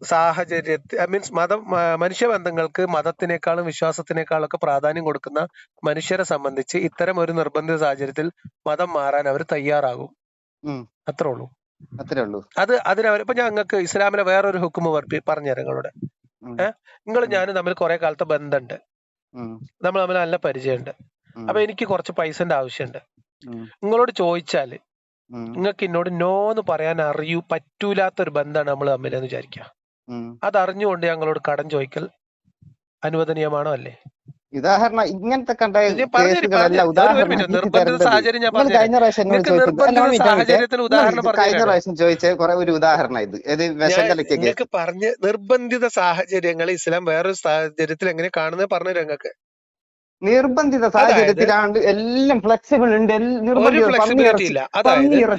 [SPEAKER 1] സാഹചര്യത്തിൽ മീൻസ് മതം മനുഷ്യബന്ധങ്ങൾക്ക് മതത്തിനേക്കാളും വിശ്വാസത്തിനേക്കാളും ഒക്കെ പ്രാധാന്യം കൊടുക്കുന്ന മനുഷ്യരെ സംബന്ധിച്ച് ഇത്തരം ഒരു നിർബന്ധിത സാഹചര്യത്തിൽ മതം മാറാൻ അവർ തയ്യാറാകും. അത്രേ ഉള്ളൂ.
[SPEAKER 2] അത്രേ ഉള്ളൂ.
[SPEAKER 1] അത് അതിനവർ ഇപ്പൊ ഞങ്ങൾക്ക് ഇസ്ലാമിലെ വേറൊരു ഹുക്കുമ് പറഞ്ഞുതരാം നിങ്ങളോട്.
[SPEAKER 2] നിങ്ങളുടെ
[SPEAKER 1] ഏഹ് നിങ്ങൾ. ഞാനും തമ്മിൽ കുറെ കാലത്തെ ബന്ധമുണ്ട് നമ്മൾ തമ്മിൽ നല്ല പരിചയമുണ്ട്. അപ്പൊ എനിക്ക് കുറച്ച് പൈസന്റെ ആവശ്യമുണ്ട്. നിങ്ങളോട്
[SPEAKER 2] ചോദിച്ചാൽ
[SPEAKER 1] നിങ്ങൾക്ക് എന്നോട് നോ എന്ന് പറയാൻ അറിയൂ പറ്റൂലാത്ത ഒരു ബന്ധമാണ് നമ്മൾ തമ്മിൽ എന്ന് വിചാരിക്കുക
[SPEAKER 2] ഉം.
[SPEAKER 1] അത് അറിഞ്ഞുകൊണ്ട് ഞങ്ങളോട് കടം ചോദിക്കൽ അനുവദനീയമാണോ അല്ലേ
[SPEAKER 2] ഉദാഹരണം ഇങ്ങനത്തെ കണ്ട
[SPEAKER 1] ഇത്.
[SPEAKER 2] കഴിഞ്ഞ പ്രാവശ്യം. ചോദിച്ച കുറെ ഒരു ഉദാഹരണം ഇത്
[SPEAKER 1] ഞാൻ നിങ്ങൾക്ക് പറഞ്ഞ് നിർബന്ധിത സാഹചര്യങ്ങൾ ഇസ്ലാം വേറൊരു സാഹചര്യത്തിൽ എങ്ങനെ കാണുന്നത് പറഞ്ഞു നിങ്ങൾക്ക്
[SPEAKER 2] നിർബന്ധിത സാഹചര്യത്തിലാണ് എല്ലാം ഫ്ലെക്സിബിൾ ഉണ്ട്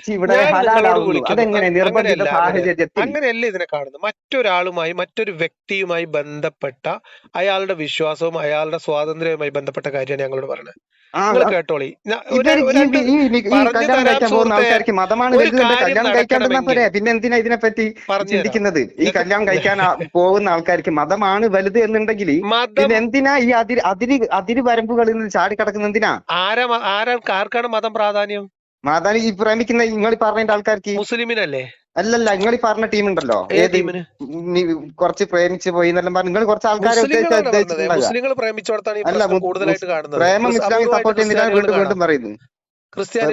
[SPEAKER 2] ഇവിടെ അതെങ്ങനെ നിർബന്ധിത
[SPEAKER 1] അങ്ങനെയല്ല, അങ്ങനെ-
[SPEAKER 2] സാഹചര്യത്തിൽ?
[SPEAKER 1] അങ്ങനെയല്ല ഇതിനെ കാണുന്നത്. മറ്റൊരാളുമായി മറ്റൊരു വ്യക്തിയുമായി ബന്ധപ്പെട്ട അയാളുടെ വിശ്വാസവും അയാളുടെ സ്വാതന്ത്ര്യവുമായി ബന്ധപ്പെട്ട കാര്യമാണ് ഞങ്ങളോട് നിങ്ങൾ കേട്ടോളി.
[SPEAKER 2] ആൾക്കാർക്ക് മതമാണ് കല്യാണം കഴിക്കാൻ പോരെ? പിന്നെ എന്തിനാ ചിന്തിക്കുന്നത്? ഈ കല്യാണം കഴിക്കാൻ പോകുന്ന ആൾക്കാർക്ക് മതമാണ് വലുത് എന്നുണ്ടെങ്കിൽ പിന്നെ എന്തിനാ ഈ അതിര് അതിര് അതിര് വരമ്പുകളിൽ നിന്ന് ചാടി കിടക്കുന്ന എന്തിനാ?
[SPEAKER 1] ആരാ ആർക്കാണ് മതം പ്രാധാന്യം?
[SPEAKER 2] മാതാനി ഈ പ്രേമിക്കുന്ന നിങ്ങൾ പറഞ്ഞ ആൾക്കാർക്ക്
[SPEAKER 1] മുസ്ലിമിനല്ലേ?
[SPEAKER 2] അല്ലല്ല നിങ്ങൾ പറഞ്ഞ ടീം ഉണ്ടല്ലോ
[SPEAKER 1] ഏത്
[SPEAKER 2] കുറച്ച് പ്രേമിച്ച് പോയി എന്നെല്ലാം പറഞ്ഞു നിങ്ങൾ കുറച്ച് ആൾക്കാരെ അല്ല, പ്രേമം
[SPEAKER 1] ഇസ്ലാമി
[SPEAKER 2] സപ്പോർട്ട് ചെയ്യുന്നില്ല വീണ്ടും വീണ്ടും പറയുന്നു.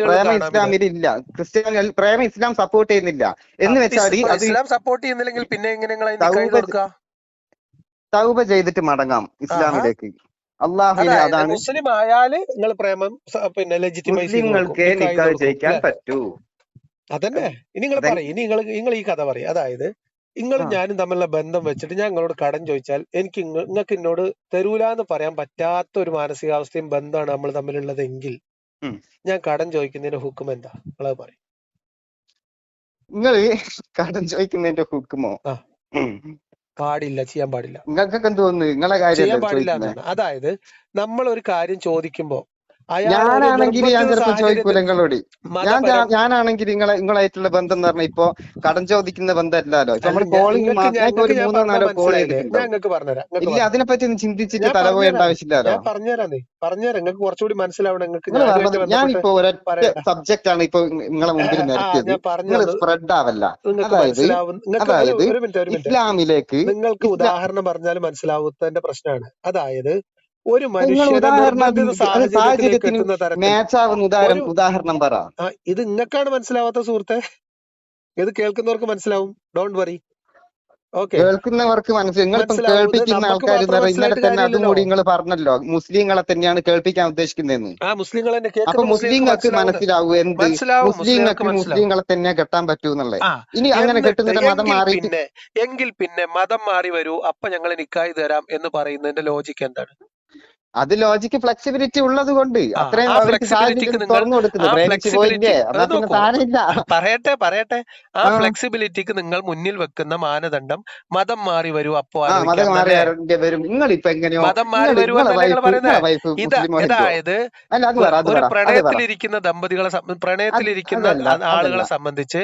[SPEAKER 2] പ്രേമ ഇസ്ലാമിൽ ഇല്ല. ക്രിസ്ത്യാനി പ്രേമ ഇസ്ലാം സപ്പോർട്ട് ചെയ്യുന്നില്ല. എന്ന് വെച്ചാൽ
[SPEAKER 1] ഇസ്ലാം സപ്പോർട്ട് ചെയ്യുന്നില്ലെങ്കിൽ പിന്നെ എങ്ങനെ
[SPEAKER 2] തൗബ ചെയ്തിട്ട് മടങ്ങാം ഇസ്ലാമിലേക്ക്. അള്ളാഹു
[SPEAKER 1] അതായത്
[SPEAKER 2] അതാണ്
[SPEAKER 1] മുസ്ലിം ആയാൽ നിങ്ങൾ പ്രേമം പിന്നെ
[SPEAKER 2] മുസ്ലിങ്ങൾക്ക് നിക്കാഹ് ചെയ്യിക്കാൻ പറ്റൂ.
[SPEAKER 1] അതന്നെ. ഇനി നിങ്ങൾ. പറയും. ഇനി നിങ്ങൾ നിങ്ങൾ ഈ കഥ പറയും. അതായത് നിങ്ങളും ഞാനും തമ്മിലുള്ള ബന്ധം വെച്ചിട്ട് ഞാൻ നിങ്ങളോട് കടം ചോദിച്ചാൽ എനിക്ക് നിങ്ങൾക്ക് എന്നോട് തരൂലാന്ന് പറയാൻ പറ്റാത്ത ഒരു മാനസികാവസ്ഥയും ബന്ധമാണ് നമ്മൾ തമ്മിലുള്ളതെങ്കിൽ. ഞാൻ കടം ചോദിക്കുന്നതിന്റെ ഹുക്കും എന്താ? നിങ്ങളത് പറയും.
[SPEAKER 2] നിങ്ങൾ കടം ചോദിക്കുന്നതിന്റെ ഹുക്കുമോ?
[SPEAKER 1] പാടില്ല. ചെയ്യാൻ പാടില്ല.
[SPEAKER 2] നിങ്ങൾക്കൊക്കെ തോന്നുന്നു നിങ്ങളെ
[SPEAKER 1] കാര്യം അതായത് നമ്മൾ ഒരു കാര്യം ചോദിക്കുമ്പോ
[SPEAKER 2] ഞാനാണെങ്കിൽ ഞാൻ
[SPEAKER 1] ചിലപ്പോൾ
[SPEAKER 2] ചിലപ്പോ ചോദിക്കൂല നിങ്ങളോട് ഞാൻ ഞാനാണെങ്കിൽ നിങ്ങളെ നിങ്ങളായിട്ടുള്ള ബന്ധം എന്ന് പറഞ്ഞാൽ ഇപ്പൊ കടം ചോദിക്കുന്ന ബന്ധമല്ലല്ലോ. ഇപ്പൊ നമ്മൾ കോളിംഗ്
[SPEAKER 1] നിങ്ങൾക്ക്
[SPEAKER 2] ഒരു മൂന്നോ നാലോ കോൾ ഇല്ല
[SPEAKER 1] അതിനെ
[SPEAKER 2] അതിനെപ്പറ്റി ഒന്ന് ചിന്തിച്ചിട്ട് തല
[SPEAKER 1] പറഞ്ഞുതരാം.
[SPEAKER 2] ആവശ്യമില്ലല്ലോ
[SPEAKER 1] ഞാൻ പറഞ്ഞുതരാന്നേ പറഞ്ഞുതരാം. നിങ്ങൾക്ക് കുറച്ചുകൂടി മനസ്സിലാവണം. നിങ്ങൾക്ക്
[SPEAKER 2] ഞാനിപ്പോ ഒരൊറ്റ
[SPEAKER 1] സബ്ജക്ട്
[SPEAKER 2] സബ്ജക്റ്റ് ആണ് ഇപ്പൊ നിങ്ങളെ മുമ്പിൽ നിരത്തിയത്. നിങ്ങൾ സ്പ്രെഡ് ആവല്ല. അതായത് അതായത് ഇസ്ലാമിലേക്ക്
[SPEAKER 1] നിങ്ങൾക്ക് ഉദാഹരണം പറഞ്ഞാൽ മനസ്സിലാവുന്ന പ്രശ്നമാണ്. അതായത് ഒരു മനുഷ്യനെ
[SPEAKER 2] ഉദാഹരണം ഉദാഹരണം പറ.
[SPEAKER 1] ഇത് നിങ്ങൾക്കാണ് മനസ്സിലാവാത്ത സുഹൃത്തെ. ഇത് കേൾക്കുന്നവർക്ക് മനസ്സിലാവും. ഡോണ്ട് വറി ഓക്കെ
[SPEAKER 2] കേൾക്കുന്നവർക്ക്
[SPEAKER 1] മനസ്സിലാവും. ഇത്
[SPEAKER 2] കേൾപ്പിക്കുന്ന
[SPEAKER 1] നമുക്ക്
[SPEAKER 2] ആൾക്കാർ ഇന്നലെ തന്നെ അതും കൂടി നിങ്ങൾ പറഞ്ഞല്ലോ. മുസ്ലിങ്ങളെ തന്നെയാണ് കേൾപ്പിക്കാൻ ഉദ്ദേശിക്കുന്നതെന്ന്. അപ്പൊ മുസ്ലിങ്ങൾക്ക് മനസ്സിലാവും എന്ത്? മുസ്ലിങ്ങൾക്ക് മുസ്ലിങ്ങളെ തന്നെ കെട്ടാൻ പറ്റൂ എന്നുള്ളത്. ഇനി അങ്ങനെ കെട്ടുന്നിട്ട് മതം മാറി
[SPEAKER 1] പിന്നെ എങ്കിൽ പിന്നെ മതം മാറി വരൂ. അപ്പൊ ഞങ്ങൾ നിക്കായി തരാം എന്ന് പറയുന്നതിന്റെ ലോജിക്ക് എന്താണ്?
[SPEAKER 2] അത് ലോജിക്ക് ഫ്ലെക്സിബിലിറ്റി ഉള്ളത് കൊണ്ട് അത്രയും തുറന്നു കൊടുക്കുന്നത്.
[SPEAKER 1] പറയട്ടെ പറയട്ടെ. ആ. ഫ്ലെക്സിബിലിറ്റിക്ക് നിങ്ങൾ മുന്നിൽ വെക്കുന്ന മാനദണ്ഡം മതം മാറി വരൂ അപ്പോ
[SPEAKER 2] മതം മാറി? വരും. നിങ്ങൾ ഇപ്പൊ എങ്ങനെയോ
[SPEAKER 1] മതം മാറി വരൂ ഇത് ഒരു
[SPEAKER 2] പറ
[SPEAKER 1] പ്രണയത്തിലിരിക്കുന്ന ദമ്പതികളെ പ്രണയത്തിലിരിക്കുന്ന ആളുകളെ. സംബന്ധിച്ച്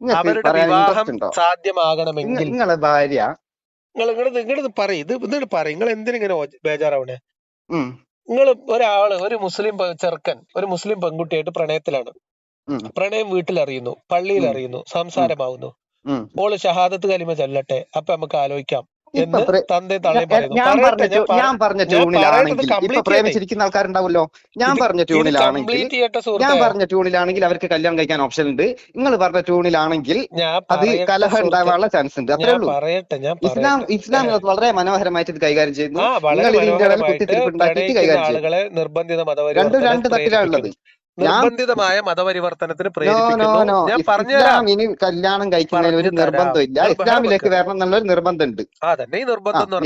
[SPEAKER 1] അവരുടെ വിവാഹം സാധ്യമാകണമെങ്കിൽ
[SPEAKER 2] നിങ്ങളെ ഭാര്യ
[SPEAKER 1] നിങ്ങൾ ഇങ്ങോട്ട് പറയും. ഇത് എന്നിട്ട് പറയും. നിങ്ങൾ എന്തിനെ ഇങ്ങനെ ബേജാറാവണേ? നിങ്ങൾ ഒരാൾ ഒരു മുസ്ലിം ചെറുക്കൻ ഒരു മുസ്ലിം പെൺകുട്ടിയായിട്ട് പ്രണയത്തിലാണ്. പ്രണയം വീട്ടിൽ അറിയുന്നു പള്ളിയിൽ അറിയുന്നു സംസാരമാവുന്നു. ഓൾ ഷഹാദത്ത് കലിമ ചൊല്ലട്ടെ അപ്പൊ നമുക്ക് ആലോചിക്കാം.
[SPEAKER 2] ഞാൻ- പറഞ്ഞ
[SPEAKER 1] ഞാൻ
[SPEAKER 2] പറഞ്ഞ ട്യൂണിലാണെങ്കിൽ ഇപ്പൊ. പ്രേമിച്ചിരിക്കുന്ന ആൾക്കാരുണ്ടാവുമല്ലോ ഞാൻ പറഞ്ഞ ട്യൂണിലാണെങ്കിൽ ഞാൻ പറഞ്ഞ ട്യൂണിലാണെങ്കിൽ അവർക്ക് കല്യാണം കഴിക്കാൻ ഓപ്ഷൻ ഉണ്ട്. നിങ്ങൾ പറഞ്ഞ ട്യൂണിലാണെങ്കിൽ അത് കലഹ ഉണ്ടാവാനുള്ള ചാൻസ് ഉണ്ട്. അത്രേ ഉള്ളൂ. ഇസ്ലാം ഇസ്ലാം വളരെ മനോഹരമായിട്ട് ഇത് കൈകാര്യം ചെയ്യുന്നു. നിങ്ങൾ ഇതിന്റെ ഇടയിൽ കുത്തിത്തിരിപ്പ് ഉണ്ടാക്കിയിട്ട് കൈകാര്യം
[SPEAKER 1] ചെയ്യുന്നു
[SPEAKER 2] രണ്ടും രണ്ട് തട്ടിലാണ് ഉള്ളത്.
[SPEAKER 1] നിർബന്ധിതമായ മതപരിവർത്തനത്തിന് പ്രേരിപ്പിക്കുന്നു. ഞാൻ പറഞ്ഞുതരാം.
[SPEAKER 2] ഇനി കല്യാണം കഴിക്കുന്നതിന് ഒരു
[SPEAKER 1] നിർബന്ധം ഇല്ല.
[SPEAKER 2] ഇസ്ലാമിലേക്ക്. വരണം എന്നുള്ള നിർബന്ധമുണ്ട്.
[SPEAKER 1] ആ തന്നെ ഈ നിർബന്ധം എന്ന്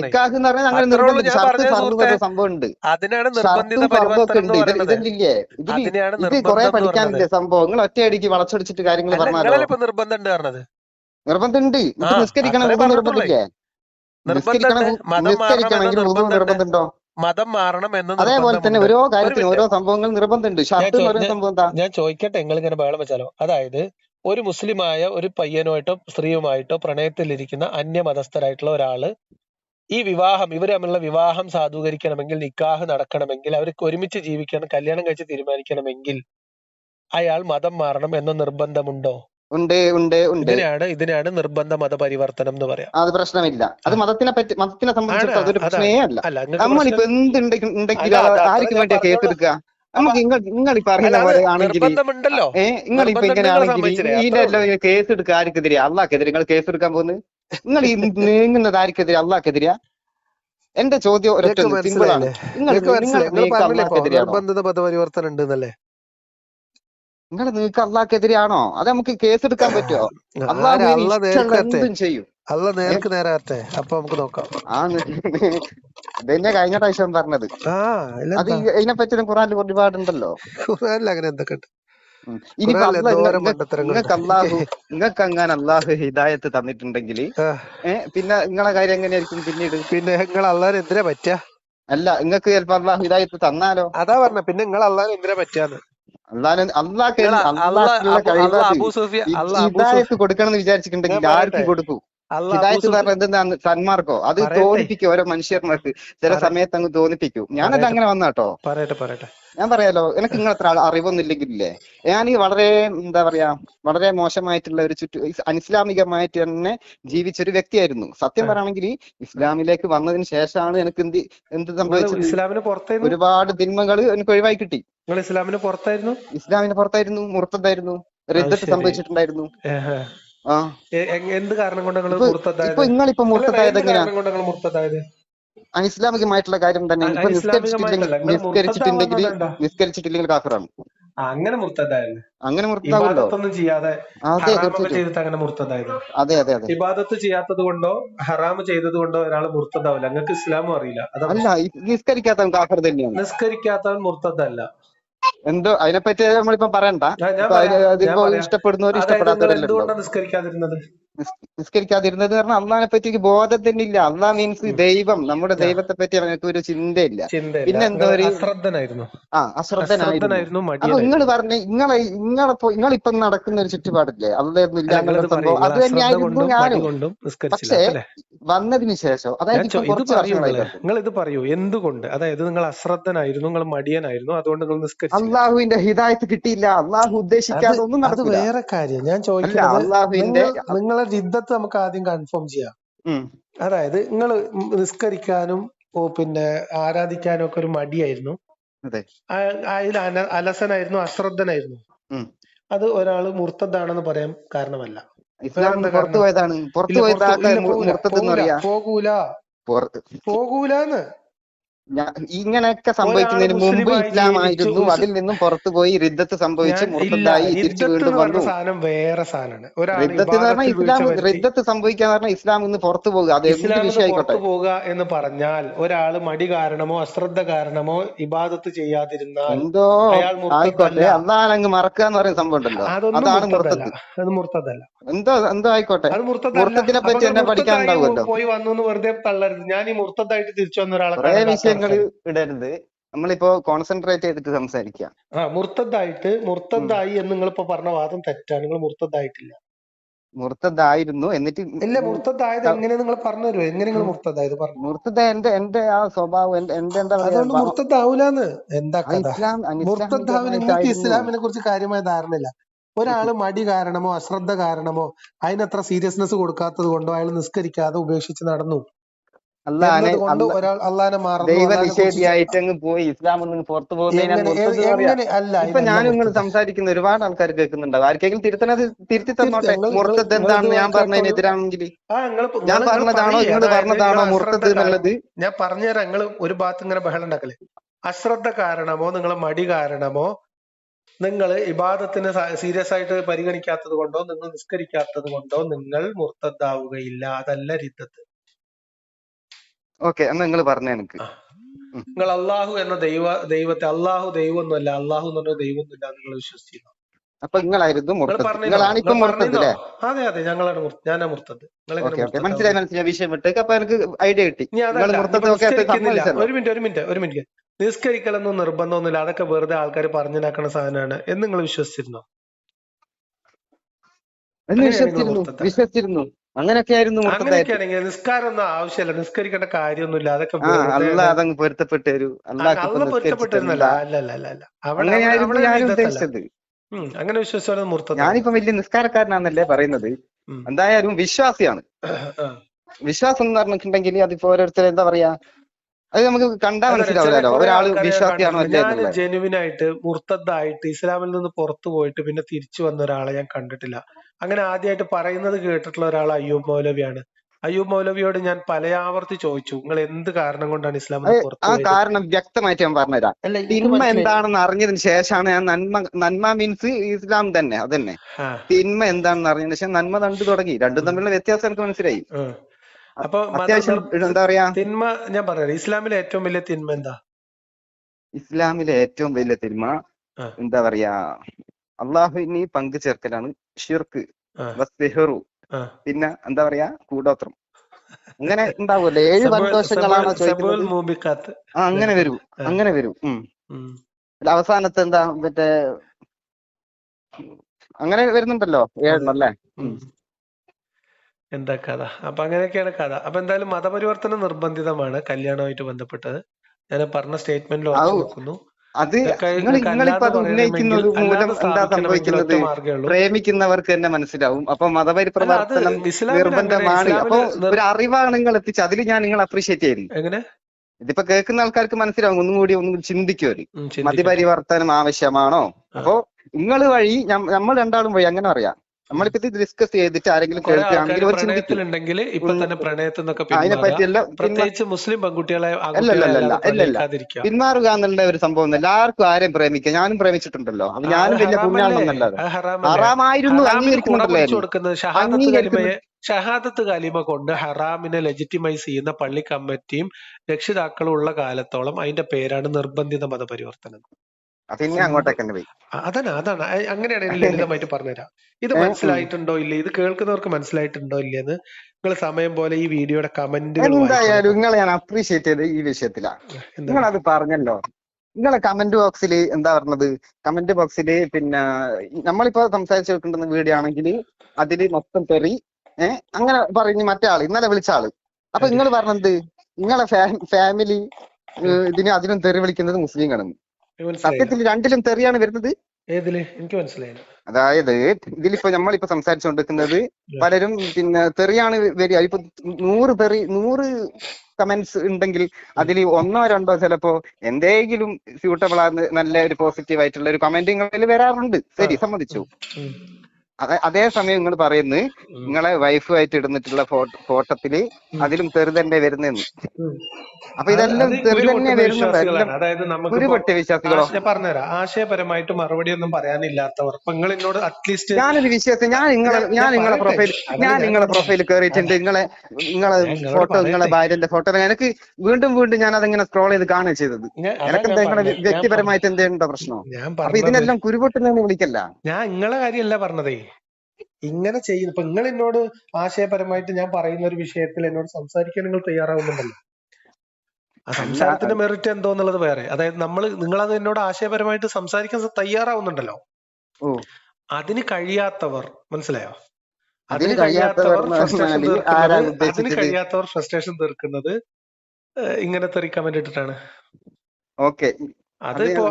[SPEAKER 2] പറഞ്ഞാൽ അങ്ങനെ നിർബന്ധം സംഭവം ഉണ്ട്
[SPEAKER 1] അതിനാണ് നിർബന്ധിത പരിവർത്തനം
[SPEAKER 2] ഉണ്ട്.
[SPEAKER 1] എന്ന്
[SPEAKER 2] ഇത് ഇതില്ലേ
[SPEAKER 1] അതിനെയാണ്
[SPEAKER 2] ഇത്
[SPEAKER 1] നിർബന്ധം
[SPEAKER 2] കുറെ
[SPEAKER 1] എന്ന് പറയുന്നത്
[SPEAKER 2] പഠിക്കാനില്ലേ സംഭവം ഒറ്റയടിക്ക് വളച്ചൊടിച്ചിട്ട് കാര്യങ്ങൾ
[SPEAKER 1] പറഞ്ഞാൽ ഇപ്പൊ നിർബന്ധം ഉണ്ട് പറഞ്ഞത്?
[SPEAKER 2] നിർബന്ധമുണ്ട്. നിസ്കരിക്കണം. നിർബന്ധമില്ലേ? നിസ്കരിക്കണം. നിസ്കരിക്കണമെങ്കിൽ
[SPEAKER 1] നിർബന്ധമുണ്ടോ? മതം മാറണം എന്ന്
[SPEAKER 2] അതേപോലെ തന്നെ ഓരോ കാര്യത്തിനും ഓരോ സംഭവങ്ങൾ നിർബന്ധമുണ്ട്. സംഭവം എന്താ?
[SPEAKER 1] ഞാൻ ചോദിക്കട്ടെ നിങ്ങൾ ഇങ്ങനെ ബഹളം വെച്ചാലോ? അതായത് ഒരു മുസ്ലിമായ ഒരു പയ്യനുമായിട്ടോ സ്ത്രീയുമായിട്ടോ പ്രണയത്തിലിരിക്കുന്ന അന്യമതസ്ഥരായിട്ടുള്ള ഒരാൾ ഈ വിവാഹം ഇവർ തമ്മിലുള്ള വിവാഹം സാധൂകരിക്കണമെങ്കിൽ നിക്കാഹ് നടക്കണമെങ്കിൽ അവർക്ക് ഒരുമിച്ച് ജീവിക്കണം കല്യാണം കഴിച്ച് തീരുമാനിക്കണമെങ്കിൽ അയാൾ മതം മാറണം എന്ന നിർബന്ധമുണ്ടോ?
[SPEAKER 2] ഉണ്ട് ഉണ്ട് ഉണ്ട്.
[SPEAKER 1] ഇതിനാണ് ഇതിനാണ് നിർബന്ധ മതപരിവർത്തനം എന്ന് പറയാം.
[SPEAKER 2] അത് പ്രശ്നമില്ല. അത് മതത്തിനെ പറ്റി മതത്തിനെ സംബന്ധിച്ചിടത്തോളം അതൊരു
[SPEAKER 1] അതാണ്.
[SPEAKER 2] പ്രശ്നമേ അല്ല
[SPEAKER 1] അല്ല നിങ്ങൾക്ക്
[SPEAKER 2] നമ്മളിപ്പോ
[SPEAKER 1] പ്രശ്നം-
[SPEAKER 2] എന്തുണ്ടെങ്കിലും ഉണ്ടെങ്കിലും
[SPEAKER 1] അല്ല, അത് അത്ര
[SPEAKER 2] ആർക്ക് വേണ്ടിയാ കേസ് നമുക്ക് നിങ്ങൾ നിങ്ങൾ ഈ പറയുന്ന പോലെ ആണെങ്കിൽ നിങ്ങൾ ഇപ്പൊ കേസ് എടുക്കുക ആർക്കെതിരെ? അള്ളാഹ്ക്കെതിരെ നിങ്ങൾ കേസ് എടുക്കാൻ പോകുന്നത്? നിങ്ങൾ ഈ നീങ്ങുന്നത് ആർക്കെതിരെ? അള്ളാഹ്ക്കെതിരെയാ എന്റെ ചോദ്യം ഒരൊറ്റ
[SPEAKER 3] നിങ്ങൾക്ക് നിർബന്ധിത മതപരിവർത്തനം ഉണ്ട് എന്നല്ലേ?
[SPEAKER 2] നിങ്ങൾ നിങ്ങൾക്ക് അള്ളാഹ്ക്കെതിരെയാണോ അത് നമുക്ക് കേസ് എടുക്കാൻ പറ്റുമോ അള്ളാഹ് ചെയ്യും. ഏ?
[SPEAKER 3] നേർക്ക് നേരെ ആട്ടെ അപ്പൊ നമുക്ക് നോക്കാം.
[SPEAKER 2] ആ ഇതന്നെ കഴിഞ്ഞ പ്രാവശ്യം പറഞ്ഞത്. അത് ഈ- ഇതിനെപ്പറ്റി ഖുറാനിൽ ഒരുപാടുണ്ടല്ലോ.
[SPEAKER 3] ഖുർആനിൽ അങ്ങനെ എന്തൊക്കെ
[SPEAKER 2] അല്ല നിങ്ങൾക്ക് അള്ളാഹു നിങ്ങൾക്ക് അങ്ങനെ അള്ളാഹു ഹിദായത്ത് തന്നിട്ടുണ്ടെങ്കിൽ പിന്നെ നിങ്ങളെ കാര്യം എങ്ങനെയായിരിക്കും പിന്നീട്?
[SPEAKER 3] പിന്നെ നിങ്ങൾ അള്ളാഹിന് എന്തിനാ പറ്റുക
[SPEAKER 2] അല്ല നിങ്ങൾക്ക് ചിലപ്പോ അള്ളാഹു ഹിദായത്ത് തന്നാലോ?
[SPEAKER 3] അതാ പറഞ്ഞ പിന്നെ നിങ്ങൾ അള്ളാഹിന് എന്തിനാ പറ്റാന്ന്.
[SPEAKER 2] അള്ളാഹ് കൊടുക്കണം എന്ന് വിചാരിച്ചിട്ടുണ്ടെങ്കിൽ ആർക്ക് കൊടുക്കും? ഹിദായത്ത് എന്ന്
[SPEAKER 3] സുഫി
[SPEAKER 2] പറഞ്ഞാൽ എന്താണ് സന്മാർക്കോ? അത് തോന്നിപ്പിക്കും ഓരോ മനുഷ്യർക്ക് ചില സമയത്ത് അങ്ങ് തോന്നിപ്പിക്കും. ഞാനത് അങ്ങനെ വന്നാട്ടോ
[SPEAKER 3] പറയട്ടെ പറയട്ടെ.
[SPEAKER 2] ഞാൻ പറയാലോ എനിക്ക് നിങ്ങൾ അത്ര അറിവൊന്നും ഇല്ലെങ്കിലേ ഞാൻ ഈ വളരെ എന്താ പറയാ വളരെ മോശമായിട്ടുള്ള ഒരു ചുറ്റു അനിസ്ലാമികമായിട്ട് തന്നെ ജീവിച്ച ഒരു വ്യക്തിയായിരുന്നു. സത്യം പറയുകയാണെങ്കിൽ ഇസ്ലാമിലേക്ക് വന്നതിന് ശേഷമാണ് എനിക്ക് എന്ത് എന്ത് സംഭവിച്ചത്?
[SPEAKER 1] ഇസ്ലാമിന് പുറത്തായിരുന്നു?
[SPEAKER 2] ഒരുപാട് തിന്മകൾ എനിക്ക് ഒഴിവായി കിട്ടി.
[SPEAKER 1] ഇസ്ലാമിന് പുറത്തായിരുന്നു?
[SPEAKER 2] ഇസ്ലാമിന് പുറത്തായിരുന്നു മുർത്തതായിരുന്നു
[SPEAKER 1] അത്
[SPEAKER 2] റദ്ദത്ത് സംഭവിച്ചിട്ടുണ്ടായിരുന്നു.
[SPEAKER 1] എന്ത് കാരണം കൊണ്ട് നിങ്ങൾ
[SPEAKER 2] ഇപ്പൊ
[SPEAKER 1] മുർത്തതായത്
[SPEAKER 2] ഇപ്പൊ നിങ്ങൾ
[SPEAKER 1] അല്ലല്ല
[SPEAKER 2] മുർത്തതായത്
[SPEAKER 1] എന്ത്
[SPEAKER 2] എങ്ങനെയാ?
[SPEAKER 1] കാരണം കൊണ്ട് നിങ്ങൾ മുർത്തതായത്
[SPEAKER 2] അനിസ്ലാമികമായിട്ടുള്ള കാര്യം തന്നെ. ഇപ്പൊ നിസ്കരിച്ചിട്ടുണ്ടെങ്കിൽ നിസ്കരിച്ചിട്ടില്ലെങ്കിൽ കാഫിറാണ്.
[SPEAKER 1] അങ്ങനെ മുർത്തതായത്
[SPEAKER 2] അങ്ങനെ
[SPEAKER 1] ഇബാദത്തൊന്നും ചെയ്യാതെ അങ്ങനെ മുർത്തതായത്
[SPEAKER 2] അതെ അതെ അതെ.
[SPEAKER 1] ഇബാദത്ത് ചെയ്യാത്തത് കൊണ്ടോ ഹറാമ് ചെയ്തത് കൊണ്ടോ ഒരാൾ മുർത്തതാവില്ല നിങ്ങൾക്ക് ഇസ്ലാമും അറിയില്ല.
[SPEAKER 2] അല്ല നിസ്കരിക്കാത്തവൻ കാഫർ തന്നെയാണ്.
[SPEAKER 1] നിസ്കരിക്കാത്തവൻ മുർത്തതല്ല
[SPEAKER 2] എന്തോ അതിനെപ്പറ്റി നമ്മളിപ്പോ പറയണ്ട. ഇഷ്ടപ്പെടുന്നവർ അതിന് ഇഷ്ടപ്പെടാത്തവരെല്ലാം ഉണ്ടാവും
[SPEAKER 1] നിസ്കരിക്കാതിരുന്നത്
[SPEAKER 2] കാരണം അള്ളാഹിനെ പറ്റി ഒരു ബോധം തന്നെ ഇല്ല അള്ളാഹ് മീൻസ് ദൈവം. നമ്മുടെ ദൈവത്തെ പറ്റി അവനക്ക് ഒരു ചിന്തയില്ല. പിന്നെ എന്തോ ഒരു ആ അശ്രദ്ധനായിരുന്നു. അപ്പൊ നിങ്ങൾ പറഞ്ഞ നിങ്ങളെ നിങ്ങളിപ്പോ നിങ്ങളിപ്പൊ നടക്കുന്ന ഒരു ചുറ്റുപാടില്ലേ? അതൊന്നും ഇല്ല എന്നുള്ള സംഭവം. അത് തന്നെയായിരുന്നു ഞാനും. പക്ഷേ വന്നതിന് ശേഷം അതായത് ഇപ്പം നിങ്ങൾ.
[SPEAKER 1] നിങ്ങൾ ഇത് പറയൂ. എന്തുകൊണ്ട്? അതായത് നിങ്ങൾ അശ്രദ്ധനായിരുന്നു നിങ്ങൾ മടിയനായിരുന്നു അതുകൊണ്ട് നിങ്ങൾ
[SPEAKER 2] അള്ളാഹുവിന്റെ ഹിതായത് കിട്ടിയില്ല. അള്ളാഹു ഉദ്ദേശിക്കാതെ ഒന്നും
[SPEAKER 1] നടക്കില്ല.
[SPEAKER 2] നടക്കൂല.
[SPEAKER 1] വേറെ കാര്യം. ഞാൻ ചോദിക്കുന്നത്
[SPEAKER 2] അള്ളാഹുവിന്റെ
[SPEAKER 1] നിങ്ങൾ നിങ്ങളെ ജിദ്ദത്ത് നമുക്ക് ആദ്യം കൺഫേം ചെയ്യാം. അതായത് നിങ്ങൾ നിസ്കരിക്കാനും പിന്നെ ആരാധിക്കാനും ഒക്കെ ഒരു മടിയായിരുന്നു. അതിൽ അലസനായിരുന്നു അശ്രദ്ധനായിരുന്നു. അത് ഒരാൾ മുർത്തതാണെന്ന് പറയാൻ കാരണമല്ല. പോകൂല. പോകൂലെന്ന്.
[SPEAKER 2] ഇങ്ങനെയൊക്കെ സംഭവിക്കുന്നതിന് മുമ്പ് ഇസ്ലാം ആയിരുന്നു. അതിൽ നിന്നും പുറത്തു പോയി റിദ്ദത്ത് സംഭവിച്ച് മുർത്തതായി തിരിച്ചു വീണ്ടും വന്നു. റിദ്ദത്ത് എന്ന് പറഞ്ഞാൽ ഇസ്ലാം റിദ്ദത്ത് സംഭവിക്കാന്ന് പറഞ്ഞാൽ ഇസ്ലാം ഇന്ന് പുറത്തു പോകുക. അത് എന്ത് വിഷയമായിക്കോട്ടെ
[SPEAKER 1] പോകുക എന്ന് പറഞ്ഞാൽ ഒരാൾ മടി കാരണമോ അശ്രദ്ധ കാരണമോ ഇബാദത്ത് ചെയ്യാതിരുന്നാൽ
[SPEAKER 2] എന്തോ ആയിക്കോട്ടെ അള്ളാഹങ്ങ് മറക്കുക എന്ന് പറയുന്ന സംഭവം ഉണ്ടല്ലോ. അതാണ്
[SPEAKER 1] മുർത്തതല്ല.
[SPEAKER 2] എന്തോ എന്തോ ആയിക്കോട്ടെ. മുർത്തത്തിനെ പറ്റി എന്നെ പഠിക്കാൻ ഉണ്ടാവുമല്ലോ.
[SPEAKER 1] പോയി വന്നു വെറുതെ തള്ളരുത്. ഞാൻ ഈ മുർത്തതായിട്ട് തിരിച്ചു വന്ന ഒരാളെ നടക്കാണ്
[SPEAKER 2] ഇടരുത്. നമ്മളിപ്പോ കോൺസെൻട്രേറ്റ് ചെയ്തിട്ട് സംസാരിക്കാം.
[SPEAKER 1] ആ മുർത്തതായിട്ട്. മുർത്തതായി എന്ന് നിങ്ങൾ ഇപ്പൊ പറഞ്ഞ വാദം തെറ്റാണ്. നിങ്ങൾ മുർത്തതായിട്ടില്ല.
[SPEAKER 2] മുർത്തതായിരുന്നു. എന്നിട്ട്
[SPEAKER 1] ഇല്ല മുർത്തതായത് എങ്ങനെ നിങ്ങൾ പറഞ്ഞു തരുമോ എങ്ങനെ നിങ്ങൾ മുർത്തതായത് പറഞ്ഞു
[SPEAKER 2] മുർത്തത എന്റെ എന്റെ ആ സ്വഭാവം എന്റെ എന്റെ എന്താ
[SPEAKER 1] അതുകൊണ്ട് മുർത്തതാവൂലെന്ന്. എന്താ
[SPEAKER 2] ഇസ്ലാം അനിസ്ലാമികമായിട്ടായിരുന്നു
[SPEAKER 1] ഇസ്ലാമിനെ കുറിച്ച് കാര്യമായ ധാരണയില്ല. ഒരാൾ മടി കാരണമോ അശ്രദ്ധ കാരണമോ അതിനത്ര സീരിയസ്നെസ് കൊടുക്കാത്തത് കൊണ്ടോ അയാൾ നിസ്കരിക്കാതെ ഉപേക്ഷിച്ച് നടന്നു. ഒരാൾ അള്ളാനെ മറന്നു
[SPEAKER 2] ദൈവ
[SPEAKER 1] അള്ളാനെ കുറിച്ച്
[SPEAKER 2] അങ്ങ് പോയി ഇസ്ലാം ഒന്ന് പുറത്തു പോകുന്നതിനെ
[SPEAKER 1] ഇതല്ല
[SPEAKER 2] നിങ്ങൾ സംസാരിക്കുന്ന ഒരുപാട് ആൾക്കാർ കേൾക്കുന്നുണ്ടാവും. ആർക്കെങ്കിലും തിരുത്തനത് തിരുത്തി തന്നോട്ടെ?
[SPEAKER 1] നിങ്ങൾ
[SPEAKER 2] എന്താണെന്ന് ഞാൻ പറഞ്ഞതിനെതിരാണെങ്കിൽ ഞാൻ പറഞ്ഞതാണോ? നിങ്ങൾ പറഞ്ഞതാണോ
[SPEAKER 1] അശ്രദ്ധ
[SPEAKER 2] എന്നുള്ളത്?
[SPEAKER 1] ഞാൻ പറഞ്ഞുതരാം നിങ്ങൾ ഒരു ഭാഗത്ത് ഇങ്ങനെ ബഹളം ഉണ്ടാക്കൽ. അശ്രദ്ധ കാരണമോ നിങ്ങൾ മടി കാരണമോ നിങ്ങൾ ഇബാദത്തിന് സീരിയസ് ആയിട്ട് പരിഗണിക്കാത്തത് കൊണ്ടോ നിങ്ങൾ നിസ്കരിക്കാത്തത് കൊണ്ടോ നിങ്ങൾ മുർത്തദ്ദാവുകയില്ല അതല്ല രിദ്ധത്ത്
[SPEAKER 2] ഓക്കെ എന്നാ നിങ്ങൾ പറഞ്ഞ എനിക്ക്.
[SPEAKER 1] നിങ്ങൾ അള്ളാഹു എന്ന ദൈവ ദൈവത്തെ അള്ളാഹു ദൈവമൊന്നുമല്ല അള്ളാഹു എന്ന് പറഞ്ഞ ദൈവമൊന്നുമില്ല നിങ്ങൾ വിശ്വസിക്കുന്നു
[SPEAKER 2] അപ്പൊ നിങ്ങളായിരുന്നു നിങ്ങളാണ് ഇപ്പൊ മുർത്തത് അല്ലേ?
[SPEAKER 1] അതെ അതെ ഞങ്ങളാണ് ഞാനാ മുർത്തത്
[SPEAKER 2] മനസ്സിലായി മനസ്സിലായി. വിഷയം വിട്ടേക്ക് അപ്പൊ എനിക്ക് ഐഡിയ കിട്ടി.
[SPEAKER 1] ഒരു മിനിറ്റ് ഒരു മിനിറ്റ് ഒരു മിനിറ്റ്. നിസ്കരിക്കലൊന്നും നിർബന്ധമൊന്നുമില്ല. അതൊക്കെ വെറുതെ ആൾക്കാർ പറഞ്ഞുണ്ടാക്കുന്ന സാധനമാണ്. എന്ന് നിങ്ങൾ വിശ്വസിച്ചിരുന്നോ?
[SPEAKER 2] വിശ്വസിച്ചിരുന്നു. വിശ്വസിച്ചിരുന്നു. അങ്ങനെയൊക്കെ ആയിരുന്നു മുർത്തതായിട്ട്
[SPEAKER 1] അങ്ങനെയൊക്കെയാണെങ്കിൽ നിസ്കാരം ഒന്നും ആവശ്യമില്ല. നിസ്കരിക്കേണ്ട കാര്യമൊന്നുമില്ല. അതൊക്കെ
[SPEAKER 2] അല്ല അതങ്ങ് പൊരുത്തപ്പെട്ട
[SPEAKER 1] ഒരു പൊരുത്തപ്പെട്ടിരുന്നല്ല അല്ല അല്ല അല്ല
[SPEAKER 2] അങ്ങനെയായിരുന്നു
[SPEAKER 1] അവിടെ
[SPEAKER 2] ഉദ്ദേശിച്ചത്.
[SPEAKER 1] അങ്ങനെ വിശ്വസിച്ചാലും മുർത്തതാണ്
[SPEAKER 2] ഞാനിപ്പോ വലിയ നിസ്കാരക്കാരനാന്നല്ലേ പറയുന്നത്. എന്തായാലും വിശ്വാസിയാണ്. വിശ്വാസം എന്ന് പറഞ്ഞിട്ടുണ്ടെങ്കിൽ അതിപ്പോ ഓരോരുത്തർ എന്താ പറയാ അത് നമുക്ക് കണ്ടാ മനസ്സിലാവില്ലല്ലോ.
[SPEAKER 1] ഒരാൾ ഒരാൾ
[SPEAKER 2] വിശ്വാസിയാണോ
[SPEAKER 1] ഞാൻ ജെനുവിൻ ആയിട്ട് മുർത്തദ്ദായിട്ട് ഇസ്ലാമിൽ നിന്ന് പുറത്തു പോയിട്ട് പിന്നെ തിരിച്ചു വന്ന ഒരാളെ ഞാൻ കണ്ടിട്ടില്ല. അങ്ങനെ ആദ്യമായിട്ട് പറയുന്നത് കേട്ടിട്ടുള്ള ഒരാൾ അയ്യൂബ് മൗലവിയാണ്. അയ്യൂബ് മൗലവിയോട് ഞാൻ പലയാവർത്തി ചോദിച്ചു നിങ്ങൾ എന്ത് കാരണം കൊണ്ടാണ് ഇസ്ലാം
[SPEAKER 2] ആ കാരണം വ്യക്തമായിട്ട് ഞാൻ പറഞ്ഞുതരാം.
[SPEAKER 3] അല്ല
[SPEAKER 2] തിന്മ എന്താണെന്ന് അറിഞ്ഞതിന് ശേഷമാണ് ഞാൻ നന്മ നന്മ മീൻസ് ഇസ്ലാം തന്നെ അതന്നെ
[SPEAKER 1] ആ.
[SPEAKER 2] തിന്മ എന്താണെന്ന് അറിഞ്ഞതിന് ശേഷം നന്മ കണ്ടു തുടങ്ങി. രണ്ടും തമ്മിലുള്ള വ്യത്യാസം എനിക്ക് മനസ്സിലായി.
[SPEAKER 1] അപ്പൊ
[SPEAKER 2] അത്യാവശ്യം എന്താ പറയാ?
[SPEAKER 1] തിന്മ ഞാൻ പറയാം ഇസ്ലാമിലെ ഏറ്റവും വലിയ തിന്മ എന്താ?
[SPEAKER 2] ഇസ്ലാമിലെ ഏറ്റവും വലിയ തിന്മ എന്താ പറയാ? അള്ളാഹുവിന് പങ്കു ചേർക്കലാണ് ഷിർക്ക്. പിന്നെ എന്താ പറയാ? കൂടോത്രം. അങ്ങനെ ഉണ്ടാവുമല്ലോ. ഏഴ് വൻദോഷങ്ങളാണോ ചോദിക്കുന്നത്? ആ അങ്ങനെ വരൂ. അങ്ങനെ വരൂ. ഉം. അവസാനത്തെ എന്താ? മറ്റേ അങ്ങനെ വരുന്നുണ്ടല്ലോ. ഏഴെണ്ണം അല്ലേ?
[SPEAKER 1] എന്താ കഥ? അപ്പൊ അങ്ങനെയൊക്കെയാണ് കഥ. അപ്പൊ എന്തായാലും മതപരിവർത്തനം നിർബന്ധിതമാണ് കല്യാണവുമായിട്ട് ബന്ധപ്പെട്ടത്. ഞാൻ പറഞ്ഞ സ്റ്റേറ്റ്മെന്റിൽ ഉറച്ചു
[SPEAKER 2] ഔ. അത് നിങ്ങൾ
[SPEAKER 1] ഇപ്പൊ
[SPEAKER 2] നിങ്ങളിപ്പോ അത് ഉന്നയിക്കുന്നത് മൂലം എന്താ സംഭവിക്കുന്നത്. പ്രേമിക്കുന്നവർക്ക് തന്നെ മനസ്സിലാവും. അപ്പൊ
[SPEAKER 1] മതപരി പ്രവർത്തനം
[SPEAKER 2] നിർബന്ധമാണ്. അപ്പൊ ഒരു അറിവാണ് നിങ്ങൾ എത്തിച്ചത് അതിൽ ഞാൻ നിങ്ങൾ അപ്രീഷിയേറ്റ് ചെയ്യുന്നു. ഇതിപ്പോ കേൾക്കുന്ന ആൾക്കാർക്ക് മനസ്സിലാവും. ഒന്നും കൂടി ഒന്നും കൂടി ചിന്തിക്കും
[SPEAKER 1] അവർ.
[SPEAKER 2] മതിപരിവർത്തനം ആവശ്യമാണോ?
[SPEAKER 1] അപ്പോ
[SPEAKER 2] അപ്പൊ നിങ്ങൾ വഴി നമ്മൾ രണ്ടാളും വഴി അങ്ങനെ അറിയാം നമ്മളിപ്പോ ഇത് ഡിസ്കസ് ചെയ്തിട്ട് ആരെങ്കിലും കേൾക്കുകയാണെങ്കിൽ അവർ
[SPEAKER 1] ഇപ്പൊ തന്നെ പ്രണയത്തിൽ നിന്നൊക്കെ പിന്മാറുക
[SPEAKER 2] പറ്റിയല്ല പിന്മാ-
[SPEAKER 1] പ്രത്യേകിച്ച് മുസ്ലിം പെൺകുട്ടികളെ ആൺകുട്ടികളെ
[SPEAKER 2] അല്ലല്ലല്ല, അല്ലല്ല. പിന്മാറുക എന്നുള്ള ഒരു സംഭവം എല്ലാവർക്കും ആരെയും പ്രേമിക്കാം ഞാനും പ്രേമിച്ചിട്ടുണ്ടല്ലോ. അപ്പൊ ഞാനും വലിയ
[SPEAKER 1] പുണ്യാണെന്നുള്ളത്?
[SPEAKER 2] ഹറാമായിരുന്നു അംഗീകരിക്കുന്നുണ്ടല്ലോ
[SPEAKER 1] ഷഹാദത്ത്
[SPEAKER 2] അംഗീകരിക്കുന്നു.
[SPEAKER 1] ഷഹാദത്ത് കലിമ കൊണ്ട് ഹറാമിനെ ലെജിറ്റിമൈസ് ചെയ്യുന്ന പള്ളി കമ്മിറ്റിയും രക്ഷിതാക്കളും ഉള്ള കാലത്തോളം അതിന്റെ പേരാണ് നിർബന്ധിത മതപരിവർത്തനം
[SPEAKER 2] പിന്നെ അങ്ങോട്ടേക്ക് തന്നെ പോയി.
[SPEAKER 1] അതാണ് അതാണ്. അങ്ങനെയാണെങ്കിൽ അങ്ങനെയാണ് ഞാൻ ലളിതമായിട്ട് പറഞ്ഞുതരാം. ഇത് മനസ്സിലായിട്ടുണ്ടോ ഇല്ലേ? ഇത് കേൾക്കുന്നവർക്ക് മനസ്സിലായിട്ടുണ്ടോ ഇല്ലേന്ന് നിങ്ങൾ സമയം പോലെ ഈ വീഡിയോയുടെ കമന്റ്
[SPEAKER 2] എന്തായാലും നിങ്ങളെ ഞാൻ അപ്രീഷിയേറ്റ് ചെയ്ത് ഈ വിഷയത്തിലാണ് നിങ്ങൾ അത് പറഞ്ഞല്ലോ. നിങ്ങളെ കമന്റ് ബോക്സിൽ എന്താ പറഞ്ഞത്? കമന്റ് ബോക്സിൽ പിന്നെ നമ്മളിപ്പോ സംസാരിച്ചു വെക്കുന്ന വീഡിയോ ആണെങ്കിൽ അതിൽ മൊത്തം തെറി ഏഹ് അങ്ങനെ പറഞ്ഞു മറ്റേ ആൾ ഇന്നലെ വിളിച്ച ആൾ. അപ്പൊ നിങ്ങൾ പറഞ്ഞത്? നിങ്ങളെ ഫാമിലി ഇതിന് അതിനും തെറി വിളിക്കുന്നത് മുസ്ലിം
[SPEAKER 1] മനസ്സിലായില്ല
[SPEAKER 2] സത്യത്തിൽ രണ്ടിലും തെറിയാണ് വരുന്നത്.
[SPEAKER 1] ഏതിൽ? എനിക്ക് മനസ്സിലായില്ല.
[SPEAKER 2] അതായത് ഇതിലിപ്പോ നമ്മളിപ്പോ സംസാരിച്ചുകൊണ്ടിരിക്കുന്നത് പലരും പിന്നെ തെറിയാണ് വരിക. ഇപ്പൊ നൂറ് തെറി നൂറ് കമന്റ്സ് ഉണ്ടെങ്കിൽ അതിൽ ഒന്നോ രണ്ടോ ചിലപ്പോ എന്തെങ്കിലും സ്യൂട്ടബിൾ ആണ് നല്ല ഒരു പോസിറ്റീവ് ആയിട്ടുള്ള ഒരു കമന്റുകളിൽ വരാറുണ്ട്. ശരി സമ്മതിച്ചു.
[SPEAKER 1] ഉം.
[SPEAKER 2] അതെ അതേസമയം നിങ്ങൾ പറയുന്നത്. നിങ്ങളെ വൈഫുമായിട്ട് ഇടുന്നിട്ടുള്ള ഫോട്ടോ ഫോട്ടത്തിൽ അതിലും തെറുതന്നെ വരുന്നെന്ന്. അപ്പൊ ഇതെല്ലാം
[SPEAKER 1] അത്
[SPEAKER 2] വരുന്ന ഒരു
[SPEAKER 1] കുരുപൊട്ടുന്ന
[SPEAKER 2] വരുന്നുണ്ട്
[SPEAKER 1] വിശ്വാസികളാണ്.
[SPEAKER 2] എല്ലാം
[SPEAKER 1] അതായത് നമുക്ക്
[SPEAKER 2] കുരുപൊട്ടിയ വിശ്വാസികളോ?
[SPEAKER 1] ഞാൻ പറഞ്ഞുതരാം. ആശയപരമായിട്ട് മറുപടി ഒന്നും പറയാനില്ലാത്തവർ നിങ്ങൾ എന്നോട് അറ്റ്ലീസ്റ്റ്
[SPEAKER 2] ഞാനൊരു വിശ്വാസം ഞാൻ നിങ്ങളെ
[SPEAKER 1] ഞാൻ-
[SPEAKER 2] നിങ്ങളെ പ്രൊഫൈൽ ഞാൻ നിങ്ങളെ പ്രൊഫൈൽ കയറിയിട്ടുണ്ട് നിങ്ങളെ നിങ്ങളെ ഫോട്ടോ നിങ്ങളെ ഭാര്യന്റെ ഫോട്ടോ എനിക്ക് വീണ്ടും വീണ്ടും ഞാൻ അതിങ്ങനെ സ്ക്രോൾ ചെയ്ത് കാണുക ചെയ്തത്. എനിക്ക് നിങ്ങളെ വ്യക്തിപരമായിട്ട് എന്തെങ്കിലും പ്രശ്നമോ അപ്പൊ ഇതിനെല്ലാം കുരുപൊട്ടുന്നെന്ന് വിളിക്കല്ല.
[SPEAKER 1] ഞാൻ നിങ്ങളെ കാര്യമല്ല പറഞ്ഞതേ. ഇങ്ങനെ ചെയ്യുന്നു. ഇപ്പൊ നിങ്ങൾ എന്നോട് ആശയപരമായിട്ട് ഞാൻ പറയുന്ന ഒരു വിഷയത്തിൽ എന്നോട് സംസാരിക്കാൻ നിങ്ങൾ തയ്യാറാവുന്നുണ്ടല്ലോ? ആ സംസാരത്തിന്റെ മെറിറ്റ് എന്തോന്നുള്ളത് വേറെ. അതായത് നമ്മൾ നിങ്ങളത് എന്നോട് ആശയപരമായിട്ട് സംസാരിക്കാൻ തയ്യാറാവുന്നുണ്ടല്ലോ? അതിന് കഴിയാത്തവർ മനസ്സിലായോ?
[SPEAKER 2] അതിന് കഴിയാത്തവർ
[SPEAKER 1] അതിന് കഴിയാത്തവർ ഫ്രസ്ട്രേഷൻ തീർക്കുന്നത് ഇങ്ങനത്തെ ഇങ്ങനത്തെ കമന്റ് ഇട്ടിട്ടാണ്.
[SPEAKER 2] ഓക്കെ.
[SPEAKER 1] അതിപ്പോ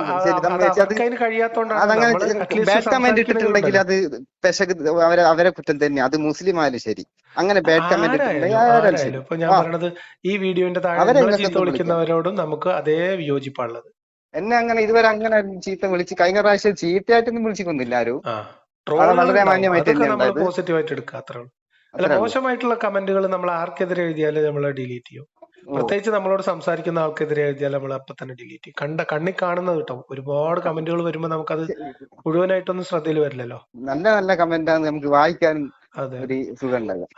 [SPEAKER 1] അതിന് കഴിയാത്തോണ്ടാണ്
[SPEAKER 2] ബാഡ് കമന്റ് ഇട്ടിട്ടുണ്ടെങ്കിൽ അത് പെശക് അവരെ അവരെ കുറ്റം തന്നെ. അത് മുസ്ലിം ആയാലും ശരി. അങ്ങനെ ബാഡ് കമന്റ് ഇട്ടിട്ടുണ്ടെങ്കിൽ
[SPEAKER 1] ഇപ്പൊ ഞാൻ. പറയണത് ഈ വീഡിയോന്റെ താഴെ ചീത്ത വിളിക്കുന്നവരോടും നമുക്ക് അതേ വിയോജിപ്പാണുള്ളത്.
[SPEAKER 2] എന്നെ അങ്ങനെ ഇതുവരെ അങ്ങനെ ചീത്ത വിളിച്ച് കഴിഞ്ഞ പ്രാവശ്യം ചീത്തയായിട്ടൊന്നും വിളിച്ചിക്കൊന്നില്ല ആരും. വളരെ മാന്യമായിട്ട്
[SPEAKER 1] അതൊക്കെ നമ്മൾ
[SPEAKER 2] തന്നെയാണ്
[SPEAKER 1] പോസിറ്റീവ് ആയിട്ട് എടുക്കുക അത്രേ ഉള്ളൂ. അല്ല മോശമായിട്ടുള്ള കമന്റുകൾ നമ്മൾ ആർക്കെതിരെ എഴുതിയാലും നമ്മൾ ഡിലീറ്റ് ചെയ്യും. പ്രത്യേകിച്ച് നമ്മളോട് സംസാരിക്കുന്ന ആൾക്കെതിരെ എഴുതിയാൽ നമ്മൾ അപ്പൊ തന്നെ ഡിലീറ്റ് ചെയ്യും. കണ്ട കണ്ണി കാണുന്നത് കിട്ടും. ഒരുപാട് കമന്റുകൾ വരുമ്പോൾ നമുക്കത് മുഴുവനായിട്ടൊന്നും ശ്രദ്ധയിൽ വരില്ലല്ലോ.
[SPEAKER 2] നല്ല നല്ല കമന്റ് നമുക്ക് വായിക്കാൻ ഒരു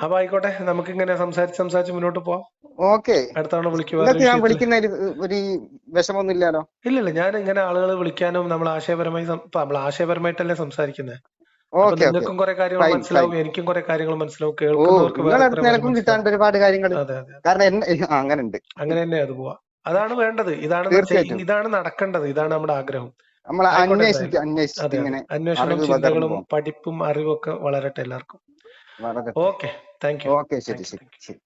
[SPEAKER 1] അപ്പൊ ആയിക്കോട്ടെ. നമുക്ക് ഇങ്ങനെ സംസാരിച്ച് സംസാരിച്ച് മുന്നോട്ട് പോവാം.
[SPEAKER 2] ഓക്കെ.
[SPEAKER 1] അടുത്തവണ വിളിക്കുക
[SPEAKER 2] വിളിക്കുന്നതിൽ ഒരു വിഷമൊന്നും ഇല്ലല്ലോ
[SPEAKER 1] ഇല്ലില്ല ഞാൻ ഇങ്ങനെ ആളുകൾ വിളിക്കാനും നമ്മൾ ആശയപരമായി നമ്മൾ ആശയപരമായിട്ടല്ലേ സംസാരിക്കുന്നത് നിങ്ങൾക്കും കുറെ കാര്യങ്ങൾ മനസ്സിലാവും എനിക്കും കുറെ കാര്യങ്ങൾ മനസ്സിലാവും കേൾക്കുന്നവർക്ക്
[SPEAKER 2] നിനക്കും കിട്ടാണ്ട് ഒരുപാട് കാര്യങ്ങൾ കാരണം അങ്ങനെ ഉണ്ട്
[SPEAKER 1] അങ്ങനെ തന്നെ അത് പോവാ. അതാണ് വേണ്ടത്. ഇതാണ്. ഇതാണ് നടക്കേണ്ടത്. ഇതാണ് നമ്മുടെ ആഗ്രഹം.
[SPEAKER 2] നമ്മൾ
[SPEAKER 1] അന്വേഷണം ചിന്തകളും പഠിപ്പും അറിവും ഒക്കെ വളരട്ടെ എല്ലാവർക്കും. Okay thank you.
[SPEAKER 2] ഓക്കെ ശരി ശരി ശരി.